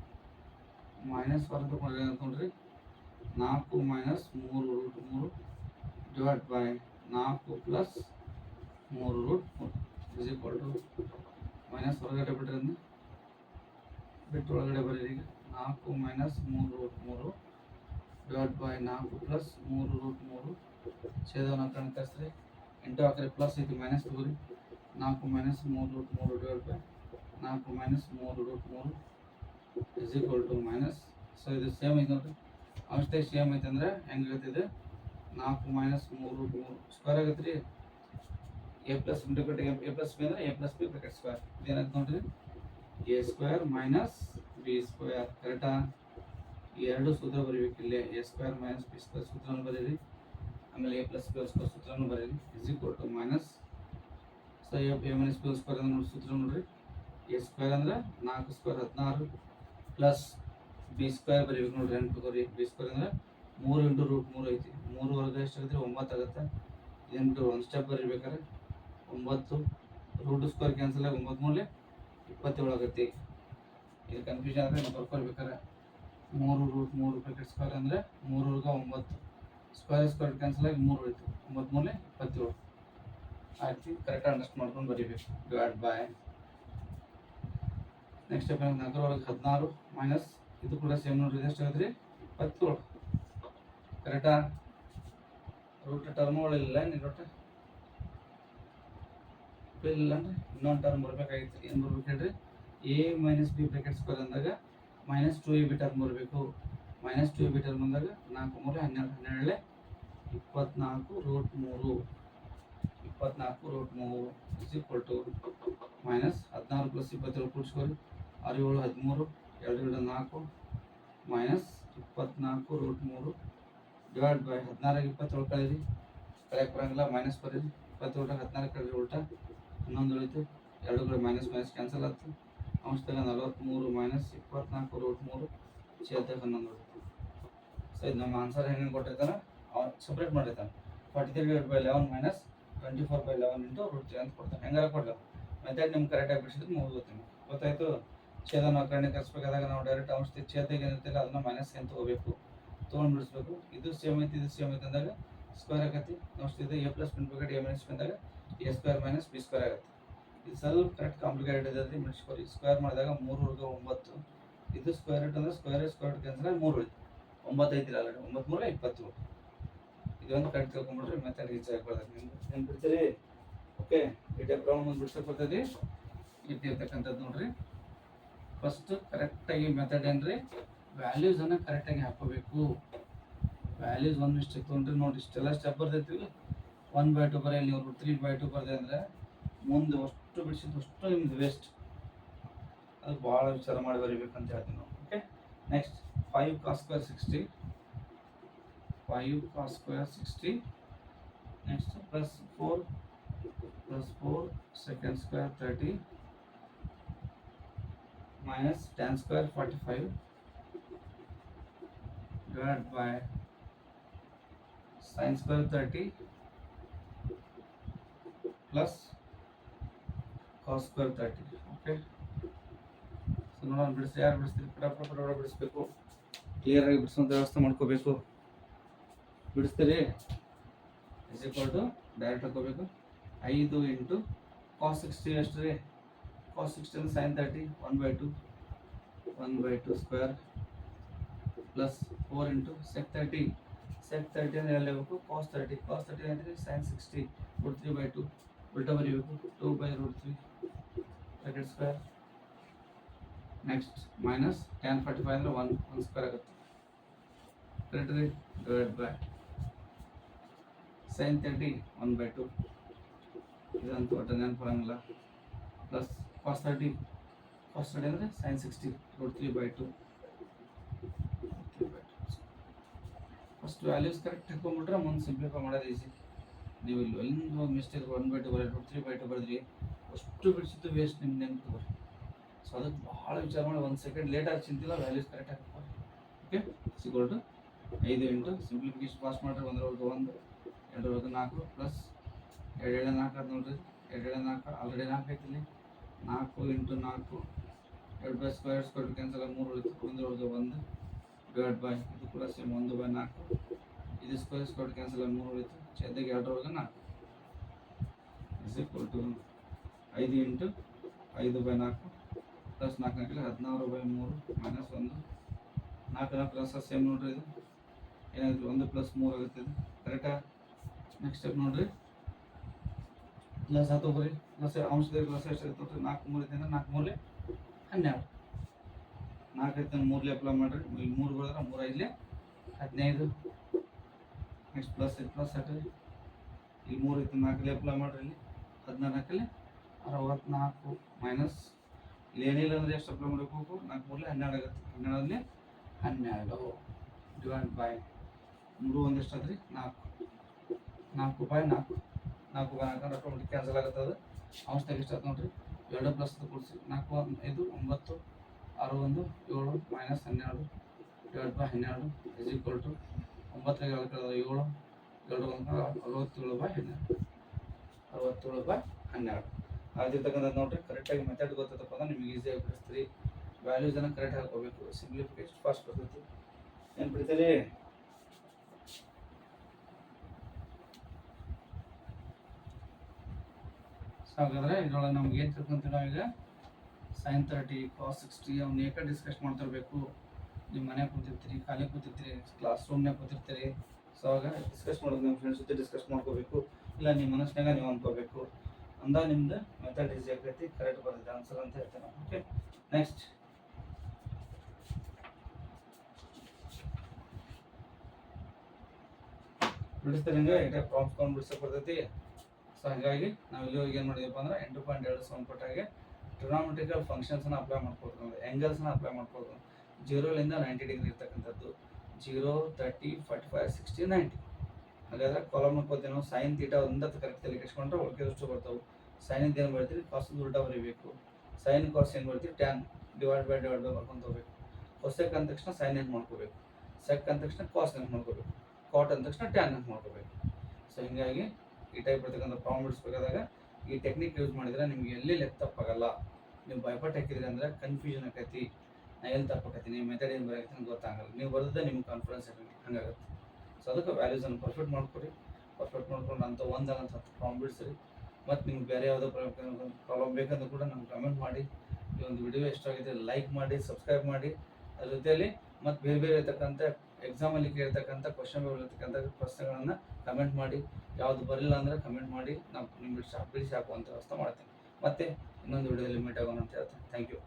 ಮೈನಸ್ ಹೊರಗೆ ತೊಗೊಂಡ್ರಿ ನೋಡ್ರಿ. ನಾಲ್ಕು ಮೈನಸ್ ಮೂರು ರೂಟ್ ಮೂರು ಡಿವೈಡ್ ಬೈ ನಾಲ್ಕು ಪ್ಲಸ್ ಮೂರು ರೂಟ್ ಮೂರು. ಇಸ್ ಈಕ್ವಲ್ ಟು ಮೈನಸ್ ಹೊರಗಡೆ ಬಿಡ್ರಿ ಅದನ್ನ ಬಿಟ್ಟು ಒಳಗಡೆ ಬರೀರಿ ಈಗ. ನಾಲ್ಕು ಮೈನಸ್ ಮೂರು ರೂಟ್ ಮೂರು ಡಿವೈಡ್ ಬೈ ನಾಲ್ಕು ಪ್ಲಸ್ ಮೂರು ರೂಟ್ ಮೂರು. ಛೇದವನ್ನು ಕಣ್ಕರಿಸ್ರಿ ಇಂಟು ಹಾಕಿರಿ ಪ್ಲಸ್ ಐತಿ ಮೈನಸ್ ತಗೋರಿ. ನಾಲ್ಕು ಮೈನಸ್ ಮೂರು ರೂಟ್ ಮೂರು ಡಿವೈಡ್ ಬೈ ನಾಲ್ಕು ಮೈನಸ್ ಮೂರು ರೂಟ್ ಮೂರು is equal to minus so ಇದು ಸೇಮ್ ಐತೆ ನೋಡ್ರಿ. ಅಷ್ಟೇ ಸೇಮ್ ಐತೆ ಅಂದರೆ ಹೆಂಗೆ ಇದು ನಾಲ್ಕು ಮೈನಸ್ ಮೂರು ಮೂರು ಸ್ಕ್ವೇರ್ ಆಗುತ್ತೆ ರೀ A plus into A plus B ಅಂದ್ರೆ A plus B bracket square ಇದೇನಾಯ್ತು ನೋಡ್ರಿ? A square minus B square ಕರೆಕ್ಟಾ ಎರಡು ಸೂತ್ರ ಬರೀಬೇಕು ಇಲ್ಲಿ. A square minus B square ಸೂತ್ರನ ಬರೀರಿ. ಆಮೇಲೆ ಎ ಪ್ಲಸ್ ಬಿ ಸ್ಕ್ವೇರ್ ಸೂತ್ರನ ಬರೀರಿ. Is equal to minus so A A minus B square ಅಂದ್ರೆ ನೋಡಿ ಸೂತ್ರ ನೋಡ್ರಿ. ಎ ಸ್ಕ್ವೇರ್ ಅಂದ್ರೆ ನಾಲ್ಕು ಸ್ಕ್ವೇರ್ ಹದಿನಾರು ಪ್ಲಸ್ ಬಿ ಸ್ಕ್ವೇರ್ ಬರೀಬೇಕು ನೋಡ್ರಿ. ಎಂಟು ಬರೀ ಬಿ ಸ್ಕ್ವೇರ್ ಅಂದ್ರೆ ಮೂರು ಇಂಟು ರೂಟ್ ಮೂರು ಐತಿ. ಮೂರು ವರ್ಗ ಎಷ್ಟಾಗುತ್ತೆ ಒಂಬತ್ತು ಆಗುತ್ತೆ. ಎಂಟು, ಒಂದು ಸ್ಟೆಪ್ ಬರಿಬೇಕಾದ್ರೆ ಒಂಬತ್ತು ರೂಟ್ ಸ್ಕ್ವೇರ್ ಕ್ಯಾನ್ಸಲ್ ಆಗಿ ಒಂಬತ್ತು ಮೂಲೆ ಇಪ್ಪತ್ತೇಳು ಆಗುತ್ತೆ. ಇದು ಕನ್ಫ್ಯೂಷನ್ ಆದರೆ ನಾವು ಬರ್ಕೊಳ್ಬೇಕಾದ್ರೆ ಮೂರು ರೂಟ್ ಮೂರು ಪ್ಯಾಕೆಟ್ ಸ್ಕ್ವೇರ್ ಅಂದರೆ ಮೂರು ವರ್ಗ ಒಂಬತ್ತು. ಸ್ಕ್ವೇರ್ ಸ್ಕ್ವೇರ್ ಕ್ಯಾನ್ಸಲ್ ಆಗಿ ಮೂರು ಉಳಿತು ಒಂಬತ್ತು ಮೂಲೆ ಇಪ್ಪತ್ತೇಳು. ಆಯ್ತು ಕರೆಕ್ಟಾಗಿ ಅಂಡರ್ಸ್ಟ್ ಮಾಡ್ಕೊಂಡು ಬರೀಬೇಕು. ಡಿವೈಡ್ ಬೈ ನೆಕ್ಸ್ಟ್ ಸ್ಟೆಪ್ ನಾಲ್ಕರ ಒಳಗೆ ಹದಿನಾರು ಮೈನಸ್ ಇದು ಕೂಡ ಸೇಮ್ ನೋಡ್ರಿ ಎಷ್ಟು ಆಗುತ್ತೆ ರೀ? ಇಪ್ಪತ್ತೇಳು. ಕರೆಕ್ಟಾ? ರೂಟ್ ಟರ್ಮ್ಗಳಿಲ್ಲ ನೀನು ರೂಟ್ ಇಲ್ಲ ಅಂದ್ರೆ ಇನ್ನೊಂದು ಟರ್ಮ್ ಬರ್ಬೇಕಾಗಿತ್ತು. ಏನು ಬರ್ಬೇಕು ಹೇಳ್ರಿ? A minus B bracket square ಅಂದಾಗ minus two A B term ಬರಬೇಕು. Minus two A B term ಅಂದಾಗ ನಾಲ್ಕು ಮೂರು ಹನ್ನೆರಡು ಹನ್ನೆರಡೇ ಇಪ್ಪತ್ನಾಲ್ಕು ರೂಟ್ ಮೂರು. ಇಪ್ಪತ್ನಾಲ್ಕು ರೂಟ್ ಮೂರು ಇಸ್ ಈಕ್ವಲ್ ಟು ಮೈನಸ್ ಹದಿನಾರು ಪ್ಲಸ್ ಇಪ್ಪತ್ತೇಳು ಕೂಡಿಸ್ಕೊರಿ ಆರು ಏಳು ಹದಿಮೂರು, ಎರಡು ಎರಡು ನಾಲ್ಕು ಮೈನಸ್ ಇಪ್ಪತ್ನಾಲ್ಕು ರೂಟ್ ಮೂರು. ಡಿವೈಡ್ ಬೈ ಹದಿನಾರಾಗ ಇಪ್ಪತ್ತೇಳು ಕಳೀರಿ ಕಳೆಯಕ್ಕೆ ಬರೋಂಗಿಲ್ಲ ಮೈನಸ್ ಬರೀರಿ. ಊಟ ಹದಿನಾರು ಕಳೀರಿ ಉಲ್ಟಾ ಹನ್ನೊಂದು ಉಳಿತು. ಎರಡು ಕಡೆ ಮೈನಸ್ ಮೈನಸ್ ಕ್ಯಾನ್ಸಲ್ ಆಯ್ತು ಅಂಶದಾಗ ನಲವತ್ತ್ಮೂರು ಮೈನಸ್ ಇಪ್ಪತ್ನಾಲ್ಕು ರೂಟ್ ಮೂರು ಛೇದಾಗ ಹನ್ನೊಂದು ಉಳಿತು. ಸೊ ಇದು ನಮ್ಮ ಆನ್ಸರ್ ಹೆಂಗೆ ಕೊಟ್ಟಿರ್ತಾನೆ ಅವ್ನು ಸಪ್ರೇಟ್ ಮಾಡಿರ್ತಾನೆ. Forty three divide by eleven minus twenty four by eleven into root three ಅಂತ ಕೊಡ್ತಾನೆ. ಹೆಂಗಾರ ಕೊಡಲ್ಲ ಮೆಥಡ್ ನಿಮ್ಗೆ ಕರೆಕ್ಟಾಗಿ ಬಿಡಿಸಿದ್ರೆ ಮುಗಿದು ಗೊತ್ತಾಯ್ತು? ಛೇದ ನಾವು ಕಣ್ಣೆ ನಾವು ಡೈರೆಕ್ಟ್ ಅಂಶ ಛೇದಕ್ಕೆ ಏನಿರ್ತಿಲ್ಲ ಅದನ್ನ ಮೈನಸ್ಗೆ ಅಂತ ತಗೋಬೇಕು? ತೊಗೊಂಡು ಬಿಡಿಸ್ಬೇಕು. ಇದು ಸೇಮ್ ಐತಿ ಇದು ಸೇಮ್ ಐತಿ ಅಂದಾಗ ಸ್ಕ್ವೇರ್ ಆಗತ್ತೆ. ನೆಕ್ಸ್ಟ್ ಇದು ಎ ಪ್ಲಸ್ ಬಿಡ್ಬೇಕಾದ್ರೆ ಎ ಮೈನಸ್ ಬಂದಾಗ A square minus B square ಆಗುತ್ತೆ. ಇದು ಸ್ವಲ್ಪ ಕರೆಕ್ಟ್ ಕಾಂಪ್ಲಿಕೇಟೆಡ್ ಇದೆ ಬಿಡಿಸ್ಕೊರಿ ಸ್ಕ್ವೇರ್ ಮಾಡಿದಾಗ ಮೂರು ವರ್ಗ ಒಂಬತ್ತು. ಇದು ಸ್ಕ್ವೇರ್ ರೂಟ್ ಅಂದ್ರೆ ಸ್ಕ್ವೇರ್ ಸ್ಕ್ವೇರ್ ರೂಟ್ ಕ್ಯಾನ್ಸಲ್ ಆಗಿ ಮೂರು ಉಳಿತು ಒಂಬತ್ತು ಐತಿಲ್ಲ ಆಲ್ರೆಡಿ ಒಂಬತ್ತು ಮೂರ ಇಪ್ಪತ್ತು ಇದೊಂದು ಕರೆಕ್ಟ್ ತಿಳ್ಕೊಂಬಿಟ್ರೆ ಮೆಥಡ್ ಈಚೆ ಆಗ್ಬಾರ್ದು ನಿಮ್ಗೆ ಏನು ಬಿಡ್ತೀರಿ? ಓಕೆ ಈ ಪ್ರಾಬ್ಲಮ್ ಒಂದು ಬಿಡ್ಸಕ್ಕೆ ಬರ್ತೈತಿ ಇಟ್ಟಿರ್ತಕ್ಕಂಥದ್ದು ನೋಡ್ರಿ. ಫಸ್ಟ್ ಕರೆಕ್ಟಾಗಿ ಮೆಥಡ್ ಏನ್ರಿ? ವ್ಯಾಲ್ಯೂಸನ್ನು ಕರೆಕ್ಟಾಗಿ ಹಾಕೋಬೇಕು. ವ್ಯಾಲ್ಯೂಸ್ ಒಂದು ಮಿಸ್ಟೇಕ್ ತೊಗೊಂಡ್ರೆ ನೋಡಿ, ಇಷ್ಟೆಲ್ಲ ಸ್ಟೆಪ್ ಬರ್ತೈತಿ ಒನ್ ಬೈ ಟು ಬರೆಯಲ್ಲಿ ನೀವು ತ್ರೀ ಬೈ ಟು ಬರ್ದೆ ಅಂದ್ರೆ ಮುಂದೆ ಅಷ್ಟು ಬಿಡಿಸಿದ್ದು ಅಷ್ಟು ನಿಮ್ದು ವೇಸ್ಟ್ ಅದು ಭಾಳ ವಿಚಾರ ಮಾಡಿ ಬರಿಬೇಕಂತ ಹೇಳ್ತೀನಿ ನಾವು. Okay next five cos square sixty five cos square sixty next plus four plus four second square thirty tan square forty 45 divided by sin square 30 plus cos square 30 okay? So ನೋಡೋಣ ಬಿಡಿಸಿ, ಯಾರು ಬಿಡಿಸ್ತೀರಿ? ಪಟ ಪಟ ಬಿಡಿಸ್ಬೇಕು. ಕ್ಲಿಯರ್ ಆಗಿ ಬಿಡಿಸುವಂಥ ವ್ಯವಸ್ಥೆ ಮಾಡ್ಕೋಬೇಕು. ಬಿಡಿಸ್ತೀರಿ? ಇಸ್ ಈಕ್ವಲ್ ಟು ಡೈರೆಕ್ಟ್ ಹಾಕೋಬೇಕು. ಐದು ಇಂಟು ಕಾಸ್ ಸಿಕ್ಸ್ಟಿ ಎಷ್ಟು ರೀ cos 60 and sin 30 1 by 2 1 by 2 square. Plus 4 into sec 30 sec 30 ಅಂದ್ರೆ ಎಲ್ಲಿ ಹೋಗ್ಬೇಕು? cos 30 cos 30 ಅಂದ್ರೆ sin 60 ತ್ರೀ 3 ಟು 2 ಉಲ್ಟಾ ಬರೀಬೇಕು 2 by root 3 bracket square. Next, minus tan 45 ಅಂದ್ರೆ 1 1 square ಆಗುತ್ತೆ. ಕರೆಕ್ಟ್ ರೀ? ಡಿವೈಡ್ ಬೈ sin 30 1 ಬೈ 2 ಇದಂತೂ ಒಟ್ಟು ನೆನಪಾಗಂಗಿಲ್ಲ plus cos thirty cos thirty ಅಂದರೆ sine sixty root three by two first values correct ಹಾಕೊಂಡ್ಬಿಟ್ರೆ ಮುಂದೆ ಸಿಂಪ್ಲಿಫೈ ಮಾಡೋದು ಈಸಿ ನೀವು ಇಲ್ಲಿ ಒಂದು ಮಿಸ್ಟೇಕ್ ಒನ್ ಬೈ ಟು ಬರೋದು ತ್ರೀ ಬೈ ಟು ಬರೆದ್ರಿ, ಅಷ್ಟು ಬಿಡಿಸಿದ್ದು ವೇಸ್ಟ್ ನಿಮ್ಮ ನೆನಪು ಸೊ ಅದಕ್ಕೆ ಭಾಳ ವಿಚಾರ ಮಾಡಿ ಒಂದು ಸೆಕೆಂಡ್ ಲೇಟ್ ಆಗಿ ಚಿಂತಿಲ್ಲ ವ್ಯಾಲ್ಯೂಸ್ ಕರೆಕ್ಟ್ ಹಾಕಿ ಓಕೆ ಸಿಗೋಲ್ ಟು ಐದು ಎಂಟು. ಸಿಂಪ್ಲಿಫಿಕೇಶನ್ ಪಾಸ್ ಮಾಡಿದ್ರೆ ಒಂದರೊಳಗೆ ಒಂದು ಎರಡರೊಳಗೆ ನಾಲ್ಕು ಪ್ಲಸ್ ಎರಡು ಏಳು ನಾಲ್ಕು ಅದು ನೋಡ್ರಿ. ಎರಡು ಎರಡು ನಾಲ್ಕು ಆಲ್ರೆಡಿ ನಾಲ್ಕು ಐತಿ ಇಲ್ಲಿ ನಾಲ್ಕು ಇಂಟು ನಾಲ್ಕು, ಎರಡು ಬೈ ಸ್ಕ್ವೇರ್ ಸ್ಕ್ವೇರ್ ಕ್ಯಾನ್ಸಲ್ ಮೂರು ಉಳಿತು. ಒಂದರೊಳಗೆ ಒಂದು. ಡಿವೈಡ್ ಬೈ ಇದು ಕೂಡ ಸೇಮ್ ಒಂದು ಬೈ ನಾಲ್ಕು. ಇದು ಸ್ಕ್ವೇರ್ ಸ್ಕ್ವೇರ್ ಕ್ಯಾನ್ಸಲ್ ಆಗಿ ಮೂರು ಉಳಿತು ಚೆದ್ದಾಗಿ ಎರಡರೊಳಗೆ ನಾಲ್ಕು ಇಸ್ ಈಕ್ವಲ್ ಟು ಐದು ಇಂಟು ಐದು ಬೈ ನಾಲ್ಕು. ಪ್ಲಸ್ ನಾಲ್ಕು ನಾಲ್ಕು ಹದಿನಾರು ಬೈ ಮೂರು ಮೈನಸ್ ಒಂದು. ನಾಲ್ಕು ನಾಲ್ಕು ಪ್ಲಸ್ ಸೇಮ್ ನೋಡ್ರಿ ಇದು. ಏನಾಗುತ್ತೆ ಒಂದು ಪ್ಲಸ್ ಮೂರು ಆಗುತ್ತೆ ಇದು. ಕರೆಕ್ಟಾ ನೆಕ್ಸ್ಟ್ ಸ್ಟೆಪ್ ನೋಡ್ರಿ. ಪ್ಲಸ್ ಹತ್ತು ಬರೀ ಪ್ಲಸ್ ಅಂಶದಲ್ಲಿ ಪ್ಲಸ್ ಎಷ್ಟು ನಾಲ್ಕು ಮೂರು ಇದೆ ನಾಲ್ಕು ಮೂರಲೆ ಹನ್ನೆರಡು. ನಾಲ್ಕು ಐದು ಮೂರಲೆ ಅಪ್ಲೈ ಮಾಡಿರಿ. ಇಲ್ಲಿ ಮೂರು ಬರೆದ್ರೆ ಮೂರು ಐದಲೆ. ಹದಿನೈದು. ನೆಕ್ಸ್ಟ್ ಪ್ಲಸ್ ಐತೆ ಪ್ಲಸ್ ಹತ್ತು ಇಲ್ಲಿ ಮೂರು ಐತೆ ನಾಲ್ಕಲ್ಲಿ ಅಪ್ಲೈ ಮಾಡ್ರಿ ಇಲ್ಲಿ. ಹದಿನಾರು ನಾಲ್ಕಲೆ ಅರವತ್ನಾಲ್ಕು ಮೈನಸ್ ಇಲ್ಲಿ ಏನಿಲ್ಲ ಅಂದರೆ ಎಷ್ಟು ಅಪ್ಲೈ ಮಾಡಬೇಕು ನಾಲ್ಕು ಮೂರಲೆ ಹನ್ನೆರಡು ಆಗುತ್ತೆ. ಹನ್ನೆರಡಲ್ಲಿ ಹನ್ನೆರಡು ಡಿವೈಡ್ ಬೈ ಮೂರು ಒಂದೆಷ್ಟು ಆದ್ರಿ? ನಾಲ್ಕು. ನಾಲ್ಕು ಬೈ ನಾಲ್ಕು. ನಾಲ್ಕು ಬೈ ನಾಲ್ಕು ಆಟೋಮೆಟಿಕ್ ಕ್ಯಾನ್ಸಲ್ ಆಗುತ್ತೆ ಅದು. ಅವಶ್ಯಕ ಎಷ್ಟು ಆಯ್ತು ನೋಡ್ರಿ? ಎರಡು ಪ್ಲಸ್ ಕೊಡಿಸಿ. ನಾಲ್ಕು, ಐದು, ಒಂಬತ್ತು. ಆರು ಒಂದು ಏಳು ಮೈನಸ್ ಹನ್ನೆರಡು ಡಿವೈಡ್ ಬೈ ಹನ್ನೆರಡು ಇಸ್ ಈಕ್ವಲ್ ಟು ಒಂಬತ್ತು ಎರಡು ಕಳೆದ ಏಳು, ಎರಡು ಒಂದು ಅರವತ್ತೇಳು ಬೈ ಹನ್ನೆರಡು. ಅರವತ್ತೇಳು ಬೈ ಹನ್ನೆರಡು. ಆಗಿರ್ತಕ್ಕಂಥದ್ದು ನೋಡ್ರಿ ಕರೆಕ್ಟಾಗಿ ಮೆಥಡ್ ಗೊತ್ತಪ್ಪ ಅಂದ್ರೆ ನಿಮ್ಗೆ ಈಸಿಯಾಗಿ ಬಿಡಿಸ್ತೀರಿ. ವ್ಯಾಲ್ಯೂಸನ್ನು ಕರೆಕ್ಟ್ ಹಾಕೋಬೇಕು. ಸಿಂಪ್ಲಿಫಿಕೇಶನ್ ಫಾಸ್ಟ್ ಬರ್ತೈತಿ ಏನು ಬಿಡ್ತೀರಿ? ಹಾಗಾದ್ರೆ ಇದ್ರೊಳಗೆ ನಮ್ಗೆ ಏನು ತಿಳ್ಕೊಂತೀವಿ ನಾವೀಗ? ಸೈನ್ ತರ್ಟಿ ಕಾಸ್ ಸಿಕ್ಸ್ಟಿ ಅವ್ನ ಏಕೆ ಡಿಸ್ಕಸ್ ಮಾಡ್ತಿರ್ಬೇಕು. ನಿಮ್ಮ ಮನೆ ಕೂತಿರ್ತೀರಿ ಖಾಲಿ ಕೂತಿರ್ತೀರಿ ಕ್ಲಾಸ್ ರೂಮ್ನಾಗ ಕೂತಿರ್ತೀರಿ. ಸೊ ಆಗ ಡಿಸ್ಕಸ್ ಮಾಡೋದು ನಿಮ್ಮ ಫ್ರೆಂಡ್ಸ್ ಜೊತೆ ಡಿಸ್ಕಸ್ ಮಾಡ್ಕೋಬೇಕು. ಇಲ್ಲ ನಿಮ್ಮ ಮನಸ್ಸಿನಾಗ ನೀವು ಅಂದ್ಕೋಬೇಕು ಅಂದಾಗ ನಿಮ್ದು ಮೆಥಡ್ ಈಸಿ ಆಗೈತಿ ಕರೆಕ್ಟ್ ಬರ್ತೈತೆ ಆನ್ಸರ್ ಅಂತ ಹೇಳ್ತೇನೆ. ಓಕೆ ನೆಕ್ಸ್ಟ್ ಬಿಡಿಸ್ತಾರೆ ಏಟೇ ಪ್ರಾಮ್ಸ್ ಕೊಂಡು ಬಿಡಿಸೋಕೆ ಬರ್ತೈತಿ. ಸೊ ಹಾಗಾಗಿ ನಾವು ಇಲ್ಲಿ ಹೋಗಿ ಏನು ಮಾಡಿದೀವಪ್ಪ ಅಂದ್ರೆ ಎಂಟು ಪಾಯಿಂಟ್ ಎರಡು ಸಂಪುಟಾಗೆ ಟ್ರಿನಾಮೆಟ್ರಿಕಲ್ ಫಂಕ್ಷನ್ಸನ್ನ ಅಪ್ಲೈ ಮಾಡ್ಬೋದು ನಾವು ಆ್ಯಂಗಲ್ಸ್ನ ಅಪ್ಲೈ ಮಾಡ್ಬೋದು ಜೀರೋಲಿಂದ ನೈಂಟಿ ಡಿಗ್ರಿ ಇರ್ತಕ್ಕಂಥದ್ದು. Zero thirty forty five sixty ninety ಹಾಗಾದ್ರೆ ಕಾಲಮ್ ನೋಡ್ಕೋತೀವಿ ಸೈನ್ ತೀಟ ಒಂದ ಕರೆಕ್ಟ್ ತಲೆ ಕೆಡ್ಸ್ಕೊಂಡ್ರೆ ಬರ್ತವೆ? ಬರ್ತಾವೆ ಸೈನಿಂದ ಏನು ಬರ್ತೀವಿ ಕಾಸ್ ಉಲ್ಟ ಬರೀಬೇಕು. ಸೈನ್ ಕಾಸ್ ಏನು ಬರ್ತೀವಿ tan divide by divide by ಮಾಡ್ಕೊಂಡು ಹೋಗ್ಬೇಕು ಹೊಸಕ್ ಅಂದ ತಕ್ಷಣ ಸೈನ್ ಅಂತ ಮಾಡ್ಕೋಬೇಕು? ಸೆಕ್ ಅಂದ ತಕ್ಷಣ ಕಾಸ್ ಅಂತ ಮಾಡ್ಕೋಬೇಕು? ಕಾಟ್ ಅಂದ ತಕ್ಷಣ ಟ್ಯಾನ್ ಅಂತ ಮಾಡ್ಕೋಬೇಕು? ಸೊ ಹಿಂಗಾಗಿ ಈ ಟೈಪ್ ಇರ್ತಕ್ಕಂಥ ಪ್ರಾಬ್ಲಮ್ ಬಿಡಿಸ್ಬೇಕಾದಾಗ ಈ ಟೆಕ್ನಿಕ್ ಯೂಸ್ ಮಾಡಿದ್ರೆ ನಿಮ್ಗೆ ಎಲ್ಲಿ ಲೆಕ್ಕ ತಪ್ಪಾಗಲ್ಲ. ನೀವು ಭಯಪಟ್ಟು ಹಾಕಿದ್ರಿ ಅಂದ್ರೆ ಕನ್ಫ್ಯೂಷನ್ ಆಕೈತಿ. ನಾ ಎಲ್ಲಿ ತಪ್ಪಾಕತ್ತೀನಿ ಮೆಥಡ್ ಏನು ಬರಾಕತ್ತೀನಿ ಗೊತ್ತಾಗಲ್ಲ. ನೀವು ಬರೋದೇ ನಿಮ್ಗೆ ಕಾನ್ಫಿಡೆನ್ಸ್ ಹಂಗಾಗುತ್ತೆ. ಸೊ ಅದಕ್ಕೆ ವ್ಯಾಲ್ಯೂಸನ್ನು ಪರ್ಫೆಕ್ಟ್ ಮಾಡ್ಕೊಡಿ ಪರ್ಫೆಕ್ಟ್ ಮಾಡ್ಕೊಂಡು ಅಂತ ಒಂದಲ್ಲ ಅಂತ ಹತ್ತು ಪ್ರಾಬ್ಲಮ್ ಬಿಡಿಸ್ರಿ. ಮತ್ತು ನಿಮ್ಗೆ ಬೇರೆ ಯಾವುದೋ ಪ್ರಾಬ್ಲಮ್ ಬೇಕಂದ್ರೆ ಕೂಡ ನಮ್ಗೆ ಕಮೆಂಟ್ ಮಾಡಿ. ಈ ಒಂದು ವಿಡಿಯೋ ಎಷ್ಟಾಗಿದೆ ಲೈಕ್ ಮಾಡಿ ಸಬ್ಸ್ಕ್ರೈಬ್ ಮಾಡಿ. ಅದ್ರ ಜೊತೆಯಲ್ಲಿ ಮತ್ತು ಬೇರೆ ಬೇರೆ ಇರ್ತಕ್ಕಂಥ ಎಕ್ಸಾಮಲ್ಲಿ ಕೇಳ್ತಕ್ಕಂಥ ಕ್ವಶನ್ ಇರ್ತಕ್ಕಂಥ ಪ್ರಶ್ನೆಗಳನ್ನು ಕಮೆಂಟ್ ಮಾಡಿ, ಯಾವುದು ಬರಲಿಲ್ಲ ಅಂದರೆ ಕಮೆಂಟ್ ಮಾಡಿ, ನಾವು ಬಿಡಿಸಿ ಬಿಡಿಸಿ ಹಾಕುವಂಥ ವ್ಯವಸ್ಥೆ ಮಾಡ್ತೀನಿ. ಮತ್ತೆ ಇನ್ನೊಂದು ವಿಡಿಯೋದಲ್ಲಿ ಮೀಟ್ ಆಗೋಣ ಅಂತ ಹೇಳ್ತೀನಿ. Thank you